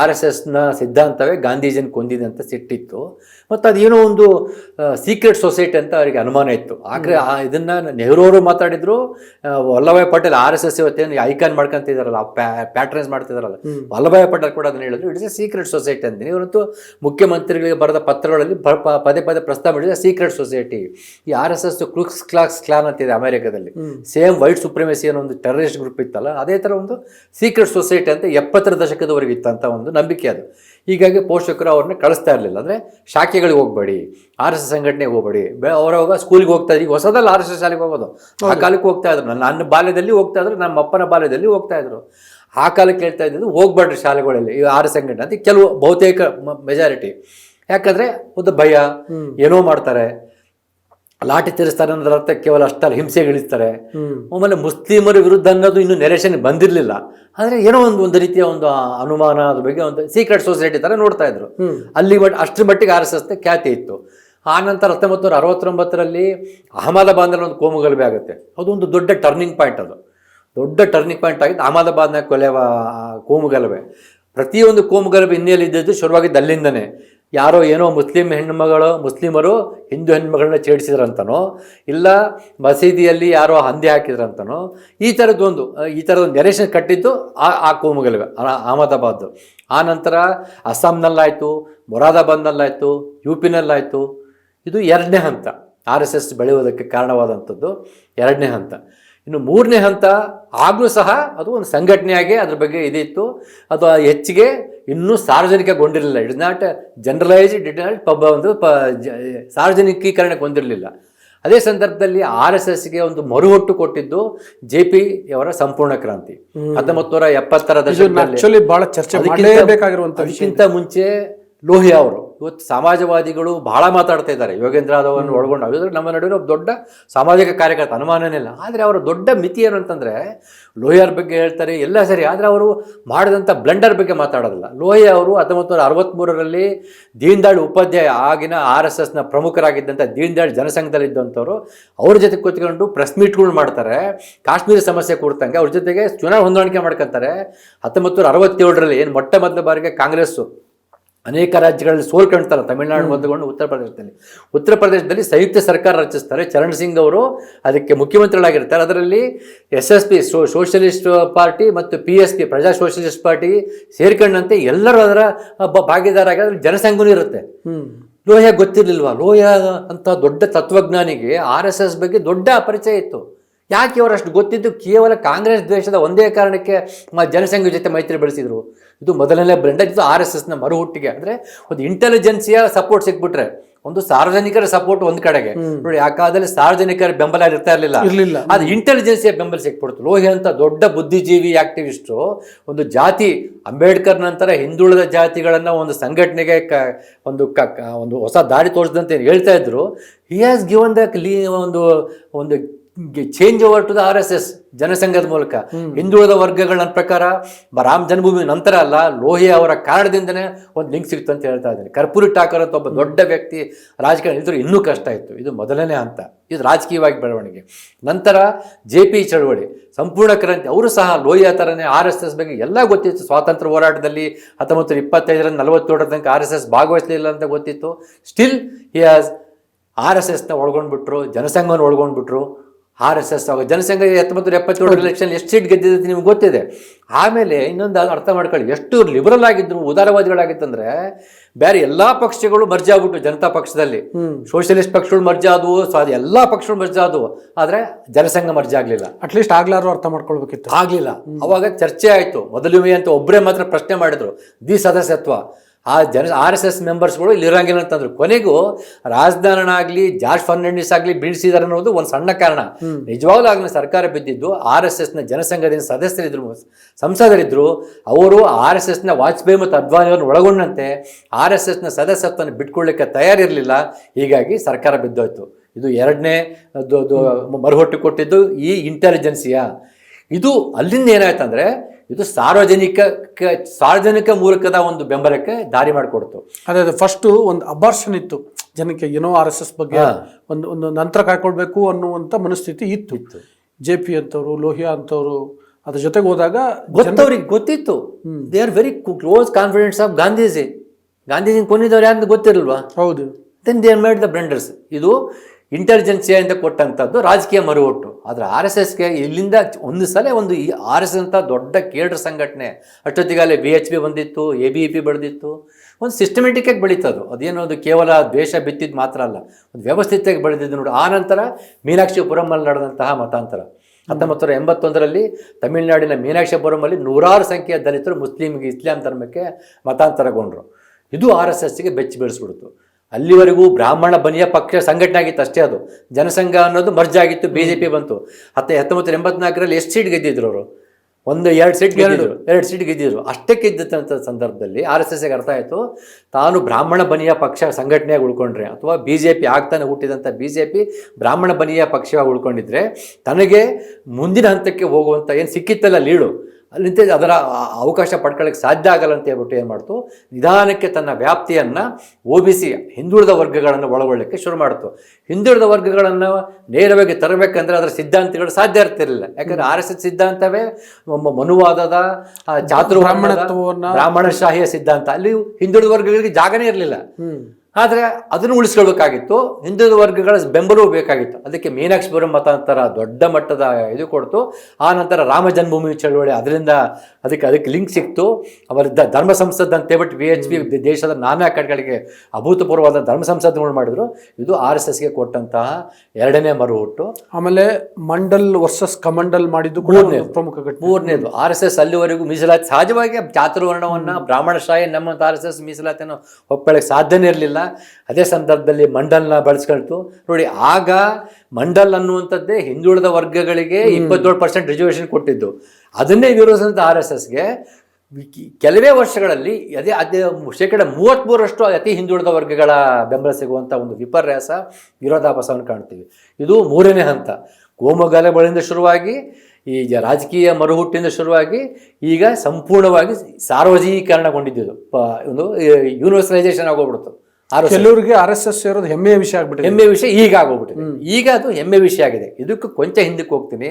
ಆರ್ ಎಸ್ ಎಸ್ನ ಸಿದ್ಧಾಂತವೇ ಗಾಂಧೀಜಿನ ಕೊಂದಿದೆ ಅಂತ ಸಿಟ್ಟಿತ್ತು. ಮತ್ತು ಅದೇನೋ ಒಂದು ಸೀಕ್ರೆಟ್ ಸೊಸೈಟಿ ಅಂತ ಅವರಿಗೆ ಅನುಮಾನ ಇತ್ತು. ಆದರೆ ಆ ಇದನ್ನು ನೆಹರು ಅವರು ಮಾತಾಡಿದ್ರು Vallabhbhai Patel R S S ಇವತ್ತೇನು ಐಕಾನ್ ಮಾಡ್ಕೊಂತಿದಾರಲ್ಲ ಪ್ಯಾಟ್ರನ್ಸ್ ಮಾಡ್ತಿದಾರಲ್ಲ. ವಲ್ಲಭಾಯ್ ಪಟೇಲ್ ಕೂಡ ಅದನ್ನ ಹೇಳಿದ್ರು. ಇಟ್ಸ್ ಎ ಸೀಕ್ರೆಟ್ ಸೊಸೈಟಿ ಅಂತ ಇವರಂತೂ ಮುಖ್ಯಮಂತ್ರಿಗಳಿಗೆ ಬರೆದ ಪತ್ರಗಳಲ್ಲಿ ಪದೇ ಪದೇ ಪ್ರಸ್ತಾಪ ಮಾಡಿದ್ರೆ ಸೀಕ್ರೆಟ್ ಸೊಸೈಟಿ ಈ R S S Klux Klux Klan ಅಂತಿದೆ ಅಮೆರಿಕದಲ್ಲಿ. ಸೇಮ್ ವೈಟ್ ಸುಪ್ರಿಮೇಸಿ ಅನ್ನೋ ಒಂದು ಟೆರರಿಸ್ಟ್ ಗ್ರೂಪ್ ಇತ್ತಲ್ಲ ಅದೇ ಥರ ಒಂದು ಸೀಕ್ರೆಟ್ ಸೊಸೈಟಿ ಅಂತ ಎಪ್ಪತ್ತರ ದಶಕದವರೆಗೆ ಇತ್ತಂತ ಒಂದು ನಂಬಿಕೆ ಅದು. ಹೀಗಾಗಿ ಪೋಷಕರು ಅವ್ರನ್ನ ಕಳಿಸ್ತಾ ಇರಲಿಲ್ಲ. ಅಂದರೆ ಶಾಖೆಗಳಿಗೆ ಹೋಗಬೇಡಿ ಆರ್ ಎಸ್ ಎಸ್ ಸಂಘಟನೆಗೆ ಹೋಗಬೇಡಿ. ಬೆ ಅವರವಾಗ ಸ್ಕೂಲಿಗೆ ಹೋಗ್ತಾ ಇದ್ರು ಈಗ ಹೊಸದಲ್ಲ ಆರ್ ಎಸ್ ಎಸ್ ಶಾಲೆಗೆ ಹೋಗೋದು. ಆ ಕಾಲಕ್ಕೆ ಹೋಗ್ತಾ ಇದ್ರು. ನನ್ನ ನನ್ನ ಬಾಲ್ಯದಲ್ಲಿ ಹೋಗ್ತಾ ಇದ್ರು ನಮ್ಮ ಅಪ್ಪನ ಬಾಲ್ಯದಲ್ಲಿ ಹೋಗ್ತಾ ಇದ್ರು. ಆ ಕಾಲಕ್ಕೆ ಹೇಳ್ತಾ ಇದ್ದಿದ್ದು ಹೋಗ್ಬೇಡ್ರಿ ಶಾಲೆಗಳಲ್ಲಿ ಈ ಆರ್ ಎಸ್ ಸಂಘಟನೆ ಅಂತ. ಕೆಲವು ಬಹುತೇಕ ಮೆಜಾರಿಟಿ ಯಾಕಂದರೆ ಒಂದು ಭಯ ಏನೋ ಮಾಡ್ತಾರೆ. ಲಾಠಿ ತೀರಿಸ್ತಾರೆ ಅನ್ನೋದ್ರ ಅರ್ಥ ಕೇವಲ ಅಷ್ಟು ಹಿಂಸೆ ಗಿಳಿಸ್ತಾರೆ ಆಮೇಲೆ ಮುಸ್ಲಿಮರ ವಿರುದ್ಧ ಅನ್ನೋದು ಇನ್ನು ನೆರೇಷನ್ ಬಂದಿರಲಿಲ್ಲ. ಆದರೆ ಏನೋ ಒಂದು ಒಂದು ರೀತಿಯ ಒಂದು ಅನುಮಾನ ಅದ್ರ ಬಗ್ಗೆ ಒಂದು ಸೀಕ್ರೆಟ್ ಸೊಸೈಟಿ ಥರ ನೋಡ್ತಾ ಇದ್ರು. ಅಲ್ಲಿ ಬಟ್ ಅಷ್ಟರ ಮಟ್ಟಿಗೆ ಆರ್ ಎಸ್ ಎಸ್ ಖ್ಯಾತಿ ಇತ್ತು. ಆ ನಂತರ ಹತ್ತೊಂಬತ್ತು ನೂರ ಅರವತ್ತೊಂಬತ್ತರಲ್ಲಿ ಅಹಮದಾಬಾದ್ನಲ್ಲಿ ಒಂದು ಕೋಮುಗಲಭೆ ಆಗುತ್ತೆ. ಅದೊಂದು ದೊಡ್ಡ ಟರ್ನಿಂಗ್ ಪಾಯಿಂಟ್ ಅದು. ದೊಡ್ಡ ಟರ್ನಿಂಗ್ ಪಾಯಿಂಟ್ ಆಗಿದ್ದು ಅಹಮದಾಬಾದ್ನ ಕೋಮು ಗಲಭೆ. ಪ್ರತಿಯೊಂದು ಕೋಮುಗಲಭೆ ಹಿನ್ನೆಲೆ ಇದ್ದಿದ್ದು ಶುರುವಾಗಿದ್ದು ಅಲ್ಲಿಂದನೇ. ಯಾರೋ ಏನೋ ಮುಸ್ಲಿಂ ಹೆಣ್ಣುಮಗಳು, ಮುಸ್ಲಿಮರು ಹಿಂದೂ ಹೆಣ್ಮಗಳನ್ನ ಛೇಡಿಸಿದ್ರಂತನೋ, ಇಲ್ಲ ಮಸೀದಿಯಲ್ಲಿ ಯಾರೋ ಹಂದಿ ಹಾಕಿದ್ರಂತನೋ, ಈ ಥರದ್ದೊಂದು ಈ ಥರದ ನೆರೇಷನ್ ಕಟ್ಟಿದ್ದು ಆ ಆ ಕೋಮುಗಲಿವೆ ಅಹಮದಾಬಾದ್. ಆ ನಂತರ ಅಸ್ಸಾಂನಲ್ಲಾಯಿತು, ಮೊರಾದಾಬಾದ್ನಲ್ಲಾಯಿತು ಯು ಪಿನಲ್ಲಾಯಿತು ಇದು ಎರಡನೇ ಹಂತ. ಆರ್ ಎಸ್ ಎಸ್ ಬೆಳೆಯುವುದಕ್ಕೆ ಕಾರಣವಾದಂಥದ್ದು ಎರಡನೇ ಹಂತ. ಇನ್ನು ಮೂರನೇ ಹಂತ ಆಗಲೂ ಸಹ ಅದು ಒಂದು ಸಂಘಟನೆಯಾಗಿ ಅದ್ರ ಬಗ್ಗೆ ಇದಿತ್ತು. ಅದು ಹೆಚ್ಚಿಗೆ ಇನ್ನೂ ಸಾರ್ವಜನಿಕಗೊಂಡಿರಲಿಲ್ಲ. It not generalized it not pub ಒಂದು ಪ ಸಾರ್ವಜನಿಕೀಕರಣಕ್ಕೆ ಹೊಂದಿರಲಿಲ್ಲ ಅದೇ ಸಂದರ್ಭದಲ್ಲಿ ಆರ್ ಎಸ್ ಎಸ್ಗೆ ಒಂದು ಮರುಹೊಟ್ಟು ಕೊಟ್ಟಿದ್ದು ಜೆ ಪಿ ಅವರ ಸಂಪೂರ್ಣ ಕ್ರಾಂತಿ. ಹತ್ತೊಂಬತ್ತು ನೂರ ಎಪ್ಪತ್ತರ ದಶಕದಲ್ಲಿ ಆಕ್ಚುಲಿ ಬಹಳ ಚರ್ಚೆ ಅದಕ್ಕಿಂತ ಮುಂಚೆ ಲೋಹಿಯಾ ಅವರು. ಇವತ್ತು ಸಮಾಜವಾದಿಗಳು ಬಹಳ ಮಾತಾಡ್ತಾ ಇದ್ದಾರೆ. ಯೋಗೇಂದ್ರ ಯಾದವನ್ನು ಒಳಗೊಂಡು. ಆಗಿದ್ರೆ ನಮ್ಮ ನಡುವೆ ದೊಡ್ಡ ಸಾಮಾಜಿಕ ಕಾರ್ಯಕರ್ತ ಅನುಮಾನನೇ ಇಲ್ಲ ಆದರೆ ಅವರ ದೊಡ್ಡ ಮಿತಿ ಏನು ಅಂತಂದರೆ, ಲೋಹಿಯಾರ್ ಬಗ್ಗೆ ಹೇಳ್ತಾರೆ, ಎಲ್ಲ ಸರಿ. ಆದರೆ ಅವರು ಮಾಡಿದಂಥ ಬ್ಲೆಂಡರ್ ಬಗ್ಗೆ ಮಾತಾಡೋದಿಲ್ಲ. ಲೋಹಿಯಾ ಅವರು ಹತ್ತೊಂಬತ್ತು ನೂರ ಅರವತ್ತ್ಮೂರರಲ್ಲಿ ದೀನ್ ದಯಾಳ್ ಉಪಾಧ್ಯಾಯ ಆಗಿನ ಆರ್ ಎಸ್ ಎಸ್ನ ಪ್ರಮುಖರಾಗಿದ್ದಂಥ ದೀನ್ದಾಳ್ ಜನಸಂಘದಲ್ಲಿದ್ದಂಥವ್ರು ಅವ್ರ ಜೊತೆ ಕೂತ್ಕೊಂಡು ಪ್ರೆಸ್ ಮೀಟ್ಗಳು ಮಾಡ್ತಾರೆ. ಕಾಶ್ಮೀರ ಸಮಸ್ಯೆ ಕೊಡ್ತಂಗೆ ಅವ್ರ ಜೊತೆಗೆ ಚುನಾವಣೆ ಹೊಂದಾಣಿಕೆ ಮಾಡ್ಕೊತಾರೆ. ಹತ್ತೊಂಬತ್ತು ನೂರ ಅರವತ್ತೇಳರಲ್ಲಿ ಏನು ಮೊಟ್ಟ ಮೊದಲ ಬಾರಿಗೆ ಕಾಂಗ್ರೆಸ್ಸು ಅನೇಕ ರಾಜ್ಯಗಳಲ್ಲಿ ಸೋಲ್ಕೊಳ್ತಾರೆ ತಮಿಳುನಾಡು ಮೊದಲುಗೊಂಡು ಉತ್ತರ ಪ್ರದೇಶದಲ್ಲಿ. ಉತ್ತರ ಪ್ರದೇಶದಲ್ಲಿ ಸಂಯುಕ್ತ ಸರ್ಕಾರ ರಚಿಸ್ತಾರೆ. ಚರಣ್ ಸಿಂಗ್ ಅವರು ಅದಕ್ಕೆ ಮುಖ್ಯಮಂತ್ರಿಗಳಾಗಿರ್ತಾರೆ. ಅದರಲ್ಲಿ S S P so Socialist Party ಮತ್ತು P S P Praja Socialist Party ಸೇರ್ಕೊಂಡಂತೆ ಎಲ್ಲರೂ ಅದರ ಭಾಗಿದಾರಾಗಿ ಅದ್ರಲ್ಲಿ ಜನಸಂಘನೂ ಇರುತ್ತೆ. ಲೋಹಿಯಾ ಗೊತ್ತಿರಲಿಲ್ವಾ? ಲೋಹ್ಯಾ ಅಂತ ದೊಡ್ಡ ತತ್ವಜ್ಞಾನಿಗೆ ಆರ್ ಎಸ್ ಎಸ್ ಬಗ್ಗೆ ದೊಡ್ಡ ಪರಿಚಯ ಇತ್ತು. ಯಾಕೆ ಅವರಷ್ಟು ಗೊತ್ತಿದ್ದು? ಕೇವಲ ಕಾಂಗ್ರೆಸ್ ದ್ವೇಷದ ಒಂದೇ ಕಾರಣಕ್ಕೆ ಮ- ಜನಸಂಘ ಜೊತೆ ಮೈತ್ರಿ ಬೆಳೆಸಿದ್ರು. ಇದು ಮೊದಲನೇ ಬ್ರೆಂಡ್ ಇದು ಆರ್ ಎಸ್ ಎಸ್ನ ಮರುಹುಟ್ಟಿಗೆ. ಅಂದರೆ ಒಂದು ಇಂಟೆಲಿಜೆನ್ಸಿಯ ಸಪೋರ್ಟ್ ಸಿಕ್ಬಿಟ್ರೆ ಒಂದು ಸಾರ್ವಜನಿಕರ ಸಪೋರ್ಟ್ ಒಂದು ಕಡೆಗೆ. ನೋಡಿ ಆ ಕಾಲದಲ್ಲಿ ಸಾರ್ವಜನಿಕರ ಬೆಂಬಲ ಇರ್ತಾ ಇರಲಿಲ್ಲ. ಇರಲಿಲ್ಲ. ಅದು ಇಂಟೆಲಿಜೆನ್ಸಿಯ ಬೆಂಬಲ ಸಿಕ್ಬಿಡ್ತು. ಲೋಹಿ ಅಂತ ದೊಡ್ಡ ಬುದ್ಧಿಜೀವಿ ಆಕ್ಟಿವಿಸ್ಟು ಒಂದು ಜಾತಿ ಅಂಬೇಡ್ಕರ್ ನಂತರ ಹಿಂದುಳಿದ ಜಾತಿಗಳನ್ನು ಒಂದು ಸಂಘಟನೆಗೆ ಕ ಒಂದು ಒಂದು ಹೊಸ ದಾರಿ ತೋರಿಸಿದಂತೆ ಹೇಳ್ತಾ ಇದ್ರು. ಹಿ ಹ್ಯಾಸ್ ಗಿವನ್ ದ ಲೀ ಒಂದು ಒಂದು change over to the R S S ಜನಸಂಘದ ಮೂಲಕ. ಹಿಂದುಳಿದ ವರ್ಗಗಳ ಪ್ರಕಾರ ರಾಮ್ ಜನ್ಮಭೂಮಿ ನಂತರ ಅಲ್ಲ ಲೋಹಿ ಅವರ ಕಾರಣದಿಂದನೇ ಒಂದು ಲಿಂಕ್ ಸಿಕ್ತು ಅಂತ ಹೇಳ್ತಾ ಇದ್ದೀನಿ. ಕರ್ಪೂರಿ ಠಾಕರ್ ಅಂತ ಒಬ್ಬ ದೊಡ್ಡ ವ್ಯಕ್ತಿ ರಾಜಕಾರಣ ಇದ್ರು ಇನ್ನೂ ಕಷ್ಟ ಇತ್ತು. ಇದು ಮೊದಲನೇ ಹಂತ. ಇದು ರಾಜಕೀಯವಾಗಿ ಬೆಳವಣಿಗೆ. ನಂತರ ಜೆ ಪಿ ಚಳವಳಿ ಸಂಪೂರ್ಣ ಕ್ರಾಂತಿ. ಅವರು ಸಹ ಲೋಹಿಯ ಥರನೇ ಆರ್ ಎಸ್ ಎಸ್ ಬಗ್ಗೆ ಎಲ್ಲ ಗೊತ್ತಿತ್ತು. ಸ್ವಾತಂತ್ರ್ಯ ಹೋರಾಟದಲ್ಲಿ ಹತ್ತೊಂಬತ್ತು ನೂರ ಇಪ್ಪತ್ತೈದರಿಂದ ನಲವತ್ತೇಳರ ತನಕ ಆರ್ ಎಸ್ ಎಸ್ ಭಾಗವಹಿಸಲಿಲ್ಲ ಅಂತ ಗೊತ್ತಿತ್ತು. Still he has R S ಎಸ್ನ ಒಳಗೊಂಡ್ಬಿಟ್ರು ಜನಸಂಘವನ್ನು ಒಳಗೊಂಡ್ಬಿಟ್ರು. ಆರ್ ಎಸ್ ಎಸ್ ಅವಾಗ ಜನಸಂಘ ಹತ್ತೊಂಬತ್ತು ಎಪ್ಪತ್ತೇಳು ಎಲೆಕ್ಷನ್ ಎಷ್ಟು ಸೀಟ್ ಗೆದ್ದಿದೆ ಅಂತ ನಿಮ್ಗೆ ಗೊತ್ತಿದೆ. ಆಮೇಲೆ ಇನ್ನೊಂದು ಅದು ಅರ್ಥ ಮಾಡ್ಕೊಳ್ಳಿ ಎಷ್ಟು ಲಿಬರಲ್ ಆಗಿದ್ರು ಉದಾರವಾದಿಗಳಾಗಿತ್ತಂದ್ರೆ ಬೇರೆ ಎಲ್ಲ ಪಕ್ಷಗಳು ಮರ್ಜಿ ಆಗ್ಬಿಟ್ಟು ಜನತಾ ಪಕ್ಷದಲ್ಲಿ. ಸೋಷಿಯಲಿಸ್ಟ್ ಪಕ್ಷಗಳು ಮರ್ಜಿ ಆದವು ಸೊ ಅದು ಎಲ್ಲ ಪಕ್ಷಗಳು ಮರ್ಜಿ ಆದವು. ಆದರೆ ಜನಸಂಘ ಮರ್ಜಿ ಆಗಲಿಲ್ಲ. ಅಟ್ಲೀಸ್ಟ್ ಆಗ್ಲಾರು ಅರ್ಥ ಮಾಡ್ಕೊಳ್ಬೇಕಿತ್ತು. ಆಗಲಿಲ್ಲ. ಅವಾಗ ಚರ್ಚೆ ಆಯಿತು. ಮೊದಲುವೆ ಅಂತ ಒಬ್ಬರೇ ಮಾತ್ರ ಪ್ರಶ್ನೆ ಮಾಡಿದ್ರು ದಿ ಸದಸ್ಯತ್ವ. ಆ ಜನ ಆರ್ ಎಸ್ ಎಸ್ ಮೆಂಬರ್ಸ್ಗಳು ಇಲ್ಲಿ ಇರೋಂಗಿಲ್ಲ ಅಂತಂದ್ರು. ಕೊನೆಗೂ ರಾಜಧಾನನಾಗಲಿ ಆಗಲಿ ಜಾರ್ಜ್ ಫರ್ನಾಂಡಿಸ್ ಆಗಲಿ ಬೀಳಿಸಿದಾರೆ ಅನ್ನೋದು ಒಂದು ಸಣ್ಣ ಕಾರಣ. ನಿಜವಾಗ್ಲೂ ಆಗಲಿ ಸರ್ಕಾರ ಬಿದ್ದಿದ್ದು ಆರ್ ಎಸ್ ಎಸ್ನ ಜನಸಂಘದಿಂದ ಸದಸ್ಯರಿದ್ರು ಸಂಸದರಿದ್ದರು ಅವರು ಆರ್ ಎಸ್ ಎಸ್ನ ವಾಜಪೇಯಿ ಮತ್ತು ಅದ್ವಾನಿಯವರನ್ನು ಒಳಗೊಂಡಂತೆ ಆರ್ ಎಸ್ ಎಸ್ನ ಸದಸ್ಯತ್ವವನ್ನು ಬಿಟ್ಕೊಳ್ಳಿಕ್ಕೆ ತಯಾರಿರಲಿಲ್ಲ. ಹೀಗಾಗಿ ಸರ್ಕಾರ ಬಿದ್ದೋಯ್ತು. ಇದು ಎರಡನೇ ಮರುಹೊಟ್ಟು ಕೊಟ್ಟಿದ್ದು ಈ ಇಂಟೆಲಿಜೆನ್ಸಿಯ ಇದು ಅಲ್ಲಿಂದ ಏನಾಯ್ತಂದ್ರೆ ಇದು ಸಾರ್ವಜನಿಕ ಸಾರ್ವಜನಿಕ ಮೂಲಕದ ಒಂದು ಬೆಂಬಲಕ್ಕೆ ದಾರಿ ಮಾಡಿಕೊಡ್ತು. ಅದೇ ಅದೇ ಫಸ್ಟ್ ಒಂದು ಅಬಾರ್ಷನ್ ಇತ್ತು. ಜನಕ್ಕೆ ಏನೋ ಆರ್ ಎಸ್ ಎಸ್ ಬಗ್ಗೆ ಒಂದು ಒಂದು ನಂತರ ಕಾಯ್ಕೊಳ್ಬೇಕು ಅನ್ನುವಂಥ ಮನಸ್ಥಿತಿ ಇತ್ತು. ಜೆ ಪಿ ಅಂತವ್ರು ಲೋಹಿಯಾ ಅಂತವರು ಅದ್ರ ಜೊತೆಗೆ ಹೋದಾಗ ಗೊತ್ತವ್ರಿಗೆ ಗೊತ್ತಿತ್ತು. They are very close confidence of Gandhiji Gandhiji ಕೊನಿದವ್ರು ಯಾರು ಗೊತ್ತಿರಲ್ವಾ? ಹೌದು. Then they made the blunders ಇದು ಇಂಟೆಲಿಜೆನ್ಸಿಯಿಂದ ಕೊಟ್ಟಂಥದ್ದು ರಾಜಕೀಯ ಮರುವೊಟ್ಟು ಆದರೆ ಆರ್ ಎಸ್ ಎಸ್ಗೆ ಇಲ್ಲಿಂದ ಒಂದು ಸಲ ಒಂದು ಈ ಆರ್ ಎಸ್ ಅಂತ ದೊಡ್ಡ ಕೇಡ್ರ ಸಂಘಟನೆ ಅಷ್ಟೊತ್ತಿಗಾಲೇ ಬಿ ಎಚ್ ಪಿ ಬಂದಿತ್ತು, ಎ ಬಿ ಇ ಪಿ ಬೆಳೆದಿತ್ತು. ಒಂದು ಸಿಸ್ಟಮೆಟಿಕಾಗಿ ಬೆಳೀತದು. ಅದೇನೋ ಅದು ಕೇವಲ ದ್ವೇಷ ಬಿತ್ತಿದ್ದು ಮಾತ್ರ ಅಲ್ಲ. ಒಂದು ವ್ಯವಸ್ಥಿತವಾಗಿ ಬೆಳೆದಿದ್ದು ನೋಡಿ. ಆ ನಂತರ ಮೀನಾಕ್ಷಿಪುರಮಲ್ಲಿ ನಡೆದಂತಹ ಮತಾಂತರ. ಹತ್ತೊಂಬತ್ತು ನೂರ ಎಂಬತ್ತೊಂದರಲ್ಲಿ ತಮಿಳುನಾಡಿನ ಮೀನಾಕ್ಷಿಪುರಮಲ್ಲಿ ನೂರಾರು ಸಂಖ್ಯೆಯ ದಲಿತರು ಮುಸ್ಲಿಮ್ಗೆ ಇಸ್ಲಾಂ ಧರ್ಮಕ್ಕೆ ಮತಾಂತರಗೊಂಡರು. ಇದು ಆರ್ ಎಸ್ ಎಸ್ಗೆ ಬೆಚ್ಚಿ ಬೀಳಿಸ್ಬಿಡ್ತು. ಅಲ್ಲಿವರೆಗೂ ಬ್ರಾಹ್ಮಣ ಬನಿಯ ಪಕ್ಷ ಸಂಘಟನೆ ಆಗಿತ್ತು ಅಷ್ಟೇ ಅದು. ಜನಸಂಘ ಅನ್ನೋದು ಮರ್ಜ್ ಆಗಿತ್ತು ಬಿ ಜೆ ಪಿ ಬಂತು. ಹತ್ತು ಹತ್ತೊಂಬತ್ತು ಎಂಬತ್ನಾಲ್ಕರಲ್ಲಿ ಎಷ್ಟು ಸೀಟ್ ಗೆದ್ದಿದ್ರು ಅವರು? ಒಂದು ಎರಡು ಸೀಟ್ ಗೆದ್ದಿದ್ರು. ಎರಡು ಸೀಟ್ ಗೆದ್ದಿದ್ರು. ಅಷ್ಟಕ್ಕೆ ಗೆದ್ದಂಥ ಸಂದರ್ಭದಲ್ಲಿ ಆರ್ ಎಸ್ ಎಸ್ಗೆ ಅರ್ಥ ಆಯಿತು ತಾನು ಬ್ರಾಹ್ಮಣ ಬನಿಯ ಪಕ್ಷ ಸಂಘಟನೆಯಾಗಿ ಉಳ್ಕೊಂಡ್ರೆ ಅಥವಾ ಬಿ ಜೆ ಪಿ ಆಗ್ತಾನೆ ಹುಟ್ಟಿದಂಥ ಬಿ ಜೆ ಪಿ ಬ್ರಾಹ್ಮಣ ಬನಿಯ ಪಕ್ಷವಾಗಿ ಉಳ್ಕೊಂಡಿದ್ರೆ ತನಗೆ ಮುಂದಿನ ಹಂತಕ್ಕೆ ಹೋಗುವಂಥ ಏನು ಸಿಕ್ಕಿತ್ತಲ್ಲ ಲೀಡು? ಅಲ್ಲಿಂದ ಅದರ ಅವಕಾಶ ಪಡ್ಕೊಳ್ಳೋಕ್ಕೆ ಸಾಧ್ಯ ಆಗಲ್ಲ ಅಂತ ಹೇಳ್ಬಿಟ್ಟು ಏನು ಮಾಡ್ತು? ನಿಧಾನಕ್ಕೆ ತನ್ನ ವ್ಯಾಪ್ತಿಯನ್ನು ಓಬಿಸಿ ಹಿಂದುಳಿದ ವರ್ಗಗಳನ್ನು ಒಳಗೊಳ್ಳಕ್ಕೆ ಶುರು ಮಾಡ್ತು. ಹಿಂದುಳಿದ ವರ್ಗಗಳನ್ನು ನೇರವಾಗಿ ತರಬೇಕಂದ್ರೆ ಅದರ ಸಿದ್ಧಾಂತಗಳು ಸಾಧ್ಯ ಇರ್ತಿರಲಿಲ್ಲ. ಯಾಕಂದ್ರೆ ಆರ್ ಎಸ್ ಎಸ್ ಸಿದ್ಧಾಂತವೇ ಮನುವಾದದ ಆ, ಚಾತುರ್ವರ್ಣದ, ಬ್ರಾಹ್ಮಣತ್ವವನ್ನ- ಬ್ರಾಹ್ಮಣಶಾಹಿಯ ಸಿದ್ಧಾಂತ. ಅಲ್ಲಿ ಹಿಂದುಳಿದ ವರ್ಗಗಳಿಗೆ ಜಾಗನೇ ಇರಲಿಲ್ಲ. ಆದರೆ ಅದನ್ನು ಉಳಿಸ್ಕೊಳ್ಬೇಕಾಗಿತ್ತು. ಹಿಂದಿನ ವರ್ಗಗಳ ಬೆಂಬಲವೂ ಬೇಕಾಗಿತ್ತು. ಅದಕ್ಕೆ ಮೀನಾಕ್ಷಿಪುರಂ ಮತಾಂತರ ದೊಡ್ಡ ಮಟ್ಟದ ಇದು ಕೊಡ್ತು. ಆ ನಂತರ ರಾಮ ಜನ್ಮಭೂಮಿ ಚಳುವಳಿ ಅದರಿಂದ ಅದಕ್ಕೆ ಅದಕ್ಕೆ ಲಿಂಕ್ ಸಿಕ್ತು. ಅವರ ಧರ್ಮ ಸಂಸದ್ ಅಂತ ಹೇಳ್ಬಿಟ್ಟು ವಿ ಎಚ್ ಪಿ ದೇಶದ ನಾನಾ ಕಡೆಗಳಿಗೆ ಅಭೂತಪೂರ್ವವಾದ ಧರ್ಮ ಸಂಸದ್ಗಳು ಮಾಡಿದ್ರು. ಇದು ಆರ್ ಎಸ್ ಎಸ್ಗೆ ಕೊಟ್ಟಂತಹ ಎರಡನೇ ಮರು ಹುಟ್ಟು. ಆಮೇಲೆ ಮಂಡಲ್ ವರ್ಸಸ್ ಕಮಂಡಲ್ ಮಾಡಿದ್ದು ಮೂರನೇ ಪ್ರಮುಖ ಮೂರನೇದು. ಆರ್ ಎಸ್ ಎಸ್ ಅಲ್ಲಿವರೆಗೂ ಮೀಸಲಾತಿ ಸಹಜವಾಗಿ ಚಾತುರ್ವರ್ಣವನ್ನು ಬ್ರಾಹ್ಮಣಶಾಹಿ ನಮ್ಮಂತ ಆರ್ ಎಸ್ ಎಸ್ ಮೀಸಲಾತಿಯನ್ನು ಒಪ್ಪಳಕ್ಕೆ ಸಾಧ್ಯನೇ ಇರಲಿಲ್ಲ. ಅದೇ ಸಂದರ್ಭದಲ್ಲಿ ಮಂಡಲ್ನ ಬಳಸ್ಕೊಳ್ತು ನೋಡಿ ಆಗ ಮಂಡಲ್ ಅನ್ನುವಂಥದ್ದೇ ಹಿಂದುಳಿದ ವರ್ಗಗಳಿಗೆ ಇಪ್ಪತ್ತೇಳು ಪರ್ಸೆಂಟ್ ರಿಸರ್ವೇಷನ್ ಕೊಟ್ಟಿದ್ದು. ಅದನ್ನೇ ವಿರೋಧಿಸಿದಂಥ ಆರ್ ಎಸ್ ಎಸ್ಗೆ ಕೆಲವೇ ವರ್ಷಗಳಲ್ಲಿ ಅದೇ ಅದೇ ಶೇಕಡ ಮೂವತ್ತ್ಮೂರಷ್ಟು ಅತಿ ಹಿಂದುಳಿದ ವರ್ಗಗಳ ಬೆಂಬಲ ಸಿಗುವಂಥ ಒಂದು ವಿಪರ್ಯಾಸ ವಿರೋಧಾಭಾಸವನ್ನು ಕಾಣ್ತೀವಿ. ಇದು ಮೂರನೇ ಹಂತ. ಗೋಮಗಲಗಳಿಂದ ಶುರುವಾಗಿ ಈ ರಾಜಕೀಯ ಮರುಹುಟ್ಟಿಂದ ಶುರುವಾಗಿ ಈಗ ಸಂಪೂರ್ಣವಾಗಿ ಸಾರ್ವಜನಿಕರಣಗೊಂಡಿದ್ದು ಒಂದು ಯೂನಿವರ್ಸಲೈಸೇಷನ್ ಆಗೋಗ್ಬಿಡ್ತು. ಕೆಲವರಿಗೆ ಆರ್ ಎಸ್ ಎಸ್ ಇರೋದು ಹೆಮ್ಮೆಯ ವಿಷಯ ಆಗ್ಬಿಟ್ಟು ಹೆಮ್ಮೆ ವಿಷಯ ಈಗ ಆಗೋಗ್ಬಿಟ್ಟಿದೆ. ಈಗ ಅದು ಹೆಮ್ಮೆ ವಿಷಯ ಆಗಿದೆ. ಇದಕ್ಕೂ ಕೊಂಚ ಹಿಂದಕ್ಕೆ ಹೋಗ್ತೀನಿ.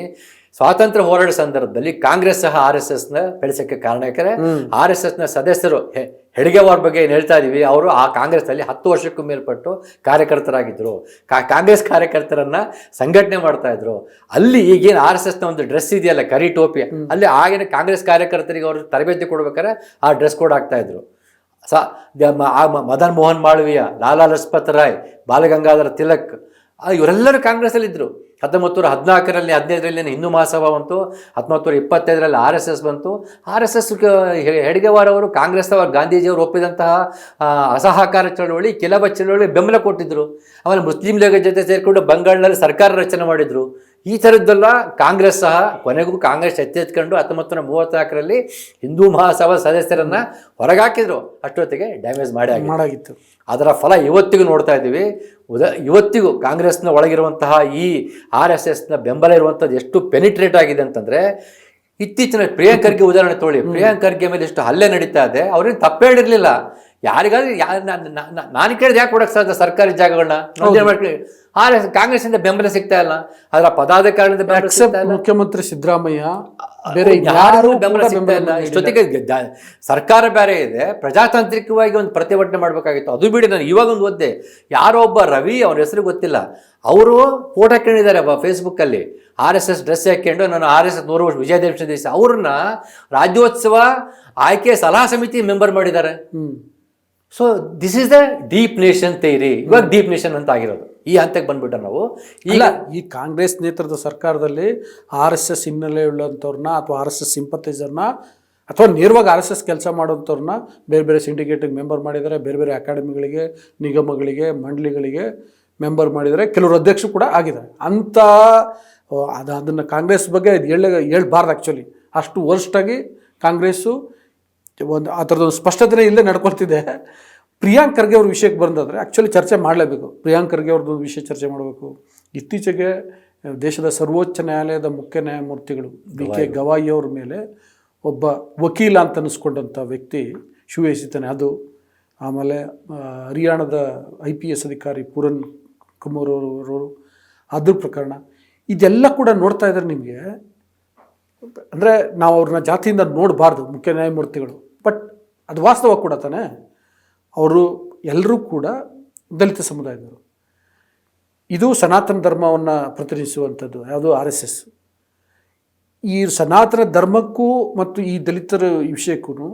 ಸ್ವಾತಂತ್ರ್ಯ ಹೋರಾಟ ಸಂದರ್ಭದಲ್ಲಿ ಕಾಂಗ್ರೆಸ್ ಸಹ ಆರ್ ಎಸ್ ಎಸ್ನ ಬೆಳೆಸಕ್ಕೆ ಕಾರಣ. ಯಾಕಂದ್ರೆ ಆರ್ ಎಸ್ ಎಸ್ನ ಸದಸ್ಯರು ಹೆಡ್ಗೆವಾರ್ ಬಗ್ಗೆ ಏನು ಹೇಳ್ತಾ ಇದೀವಿ ಅವರು ಆ ಕಾಂಗ್ರೆಸ್ ಅಲ್ಲಿ ಹತ್ತು ವರ್ಷಕ್ಕೂ ಮೇಲ್ಪಟ್ಟು ಕಾರ್ಯಕರ್ತರಾಗಿದ್ದರು ಕಾಂಗ್ರೆಸ್ ಕಾರ್ಯಕರ್ತರನ್ನ ಸಂಘಟನೆ ಮಾಡ್ತಾ ಇದ್ರು. ಅಲ್ಲಿ ಈಗೇನ್ ಆರ್ ಎಸ್ ಎಸ್ನ ಒಂದು ಡ್ರೆಸ್ ಇದೆಯಲ್ಲ ಕರಿ ಟೋಪಿ ಅಲ್ಲಿ ಆಗಿನ ಕಾಂಗ್ರೆಸ್ ಕಾರ್ಯಕರ್ತರಿಗೆ ಅವರು ತರಬೇತಿ ಕೊಡ್ಬೇಕಾದ್ರೆ ಆ ಡ್ರೆಸ್ ಕೋಡ್ ಆಗ್ತಾ ಇದ್ರು. ಸ ಮದನ್ ಮೋಹನ್ ಮಾಳವೀಯ, ಲಾಲಾ ಲಜಪತ್ ರಾಯ್, ಬಾಲಗಂಗಾಧರ ತಿಲಕ್ ಇವರೆಲ್ಲರೂ ಕಾಂಗ್ರೆಸ್ಸಲ್ಲಿದ್ದರು ಹತ್ತೊಂಬತ್ತು ನೂರ ಹದಿನಾಲ್ಕರಲ್ಲಿ ಹದಿನೈದರಲ್ಲಿ ಹಿಂದೂ ಮಹಾಸಭಾ ಬಂತು ಹತ್ತೊಂಬತ್ತು ನೂರ ಇಪ್ಪತ್ತೈದರಲ್ಲಿ ಆರ್ ಎಸ್ ಎಸ್ ಬಂತು. ಆರ್ ಎಸ್ ಎಸ್ ಹೆಡ್ಗೆವಾರವರು ಕಾಂಗ್ರೆಸ್ನವರು, ಗಾಂಧೀಜಿಯವರು ಒಪ್ಪಿದಂತಹ ಅಸಹಕಾರ ಚಳವಳಿ ಕೆಲವ ಚಳವಳಿ ಬೆಂಬಲ ಕೊಟ್ಟಿದ್ದರು ಆಮೇಲೆ ಮುಸ್ಲಿಂ ಲೀಗ್ ಜೊತೆ ಸೇರಿಕೊಂಡು ಬಂಗಾಳದಲ್ಲಿ ಸರ್ಕಾರ ರಚನೆ ಮಾಡಿದರು. ಈ ಥರದ್ದೆಲ್ಲ ಕಾಂಗ್ರೆಸ್ ಸಹ ಕೊನೆಗೂ ಕಾಂಗ್ರೆಸ್ ಎತ್ತೆತ್ಕೊಂಡು ಹತ್ತೊಂಬತ್ತು ನೂರ ಮೂವತ್ತ್ನಾಲ್ಕರಲ್ಲಿ ಹಿಂದೂ ಮಹಾಸಭಾ ಸದಸ್ಯರನ್ನು ಹೊರಗಾಕಿದ್ರು. ಅಷ್ಟೊತ್ತಿಗೆ ಡ್ಯಾಮೇಜ್ ಮಾಡಿ ಮಾಡಾಗಿತ್ತು. ಅದರ ಫಲ ಇವತ್ತಿಗೂ ನೋಡ್ತಾ ಇದ್ದೀವಿ. ಉದ ಇವತ್ತಿಗೂ ಕಾಂಗ್ರೆಸ್ನ ಒಳಗಿರುವಂತಹ ಈ ಆರ್ ಎಸ್ ಎಸ್ನ ಬೆಂಬಲ ಇರುವಂಥದ್ದು ಎಷ್ಟು ಪೆನಿಟ್ರೇಟ್ ಆಗಿದೆ ಅಂತಂದ್ರೆ ಇತ್ತೀಚಿನ ಪ್ರಿಯಾಂಕರ್ಗೆ ಉದಾಹರಣೆ ತೊಗೊಳ್ಳಿ. ಪ್ರಿಯಾಂಕರ್ಗೆ ಮೇಲೆ ಎಷ್ಟು ಹಲ್ಲೆ ನಡೀತಾ ಇದೆ. ಅವ್ರೇನು ತಪ್ಪೇಳಿರ್ಲಿಲ್ಲ ಯಾರಿಗಾದ್ರೂ ಯಾ ನಾನು ಕೇಳಿದ್ರೆ ಯಾಕೆ ಕೊಡಕ್ಕೆ ಸಾಧ್ಯ ಸರ್ಕಾರಿ ಜಾಗಗಳನ್ನ? ಆರ್ ಎಸ್ ಕಾಂಗ್ರೆಸ್ಸಿಂದ ಬೆಂಬಲ ಸಿಗ್ತಾ ಇಲ್ಲ. ಅದರ ಪದಾಧಿಕಾರಿಯಿಂದ ಬೆಂಬಲ ಸಿಗ್ತಾ ಇಲ್ಲ. ಮುಖ್ಯಮಂತ್ರಿ ಸಿದ್ದರಾಮಯ್ಯ ಬೇರೆ ಯಾರು ಬೆಂಬಲ ಸಿಗ್ತಾ ಇಲ್ಲ. ಜೊತೆಗೆ ಸರ್ಕಾರ ಬೇರೆ ಇದೆ. ಪ್ರಜಾತಾಂತ್ರಿಕವಾಗಿ ಒಂದು ಪ್ರತಿಭಟನೆ ಮಾಡಬೇಕಾಗಿತ್ತು. ಅದು ಬಿಡಿ ನಾನು ಇವಾಗ ಒಂದು ಓದ್ದೆ ಯಾರೋ ಒಬ್ಬ ರವಿ ಅವ್ರ ಹೆಸರು ಗೊತ್ತಿಲ್ಲ. ಅವರು ಫೋಟೋ ಹಾಕೊಂಡಿದ್ದಾರೆ ಫೇಸ್ಬುಕ್ಕಲ್ಲಿ ಆರ್ ಎಸ್ ಎಸ್ ಡ್ರೆಸ್ ಹಾಕೊಂಡು ನಾನು ಆರ್ ಎಸ್ ಎಸ್ ನೂರು ವರ್ಷ ವಿಜಯದಶಮಿ ದಿವಸ ಅವ್ರನ್ನ ರಾಜ್ಯೋತ್ಸವ ಆಯ್ಕೆ ಸಲಹಾ ಸಮಿತಿ ಮೆಂಬರ್ ಮಾಡಿದ್ದಾರೆ. So this is the deep nation theory ಇವಾಗ ಡೀಪ್ ನೇಷನ್ ಅಂತ ಆಗಿರೋದು. ಈ ಹಂತಕ್ಕೆ ಬಂದ್ಬಿಟ್ಟ ನಾವು. ಇಲ್ಲ ಈ ಕಾಂಗ್ರೆಸ್ ನೇತೃತ್ವದ ಸರ್ಕಾರದಲ್ಲಿ ಆರ್ ಎಸ್ ಎಸ್ ಹಿನ್ನೆಲೆ ಉಳ್ಳಂಥವ್ರನ್ನ ಅಥವಾ ಆರ್ ಎಸ್ ಎಸ್ ಸಿಂಪತೈಸರ್ನ ಅಥವಾ ನೇರವಾಗಿ ಆರ್ ಎಸ್ ಎಸ್ ಕೆಲಸ ಮಾಡೋಂಥವ್ರನ್ನ ಬೇರೆ ಬೇರೆ ಸಿಂಡಿಕೇಟಿಗೆ ಮೆಂಬರ್ ಮಾಡಿದರೆ, ಬೇರೆ ಬೇರೆ ಅಕಾಡೆಮಿಗಳಿಗೆ ನಿಗಮಗಳಿಗೆ, ಮಂಡಳಿಗಳಿಗೆ ಮೆಂಬರ್ ಮಾಡಿದರೆ ಕೆಲವರು ಅಧ್ಯಕ್ಷರು ಕೂಡ ಆಗಿದ್ದಾರೆ. ಅಂಥ ಅದು ಅದನ್ನು ಕಾಂಗ್ರೆಸ್ ಬಗ್ಗೆ ಇದು ಹೇಳ, ಹೇಳ್ಬಾರ್ದು ಆ್ಯಕ್ಚುಲಿ ಅಷ್ಟು ವರ್ಷ್ಟಾಗಿ ಕಾಂಗ್ರೆಸ್ಸು ಒಂದು ಆ ಥರದೊಂದು ಸ್ಪಷ್ಟತೆ ಇಲ್ಲೇ ನಡ್ಕೊಳ್ತಿದೆ. ಪ್ರಿಯಾಂಕ್ ಖರ್ಗೆ ಅವ್ರ ವಿಷಯಕ್ಕೆ ಬಂದಾದರೆ ಆ್ಯಕ್ಚುಲಿ ಚರ್ಚೆ ಮಾಡಲೇಬೇಕು. ಪ್ರಿಯಾಂಕ್ ಖರ್ಗೆ ಅವ್ರದ್ದು ವಿಷಯ ಚರ್ಚೆ ಮಾಡಬೇಕು. ಇತ್ತೀಚೆಗೆ ದೇಶದ ಸರ್ವೋಚ್ಚ ನ್ಯಾಯಾಲಯದ ಮುಖ್ಯ ನ್ಯಾಯಮೂರ್ತಿಗಳು ಬಿ ಕೆ ಗವಾಯಿ. ಅವ್ರ ಮೇಲೆ ಒಬ್ಬ ವಕೀಲ ಅಂತ ಅನ್ನಿಸ್ಕೊಂಡಂಥ ವ್ಯಕ್ತಿ ಶೂ ಎಸಿತಾನೆ ಅದು ಆಮೇಲೆ ಹರಿಯಾಣದ ಐ ಪಿ ಎಸ್ ಅಧಿಕಾರಿ ಪೂರನ್ ಕುಮಾರ್ ಅವರು ಅದ್ರ ಪ್ರಕರಣ. ಇದೆಲ್ಲ ಕೂಡ ನೋಡ್ತಾ ಇದ್ದಾರೆ ನಿಮಗೆ ಅಂದರೆ ನಾವು ಅವ್ರನ್ನ ಜಾತಿಯಿಂದ ನೋಡಬಾರ್ದು ಮುಖ್ಯ ನ್ಯಾಯಮೂರ್ತಿಗಳು. ಬಟ್ ಅದು ವಾಸ್ತವ ಕೂಡ ತಾನೇ? ಅವರು ಎಲ್ಲರೂ ಕೂಡ ದಲಿತ ಸಮುದಾಯದವರು. ಇದು ಸನಾತನ ಧರ್ಮವನ್ನು ಪ್ರತಿನಿಧಿಸುವಂಥದ್ದು, ಯಾವುದು ಆರ್ ಎಸ್ ಎಸ್. ಈ ಸನಾತನ ಧರ್ಮಕ್ಕೂ ಮತ್ತು ಈ ದಲಿತರ ವಿಷಯಕ್ಕೂ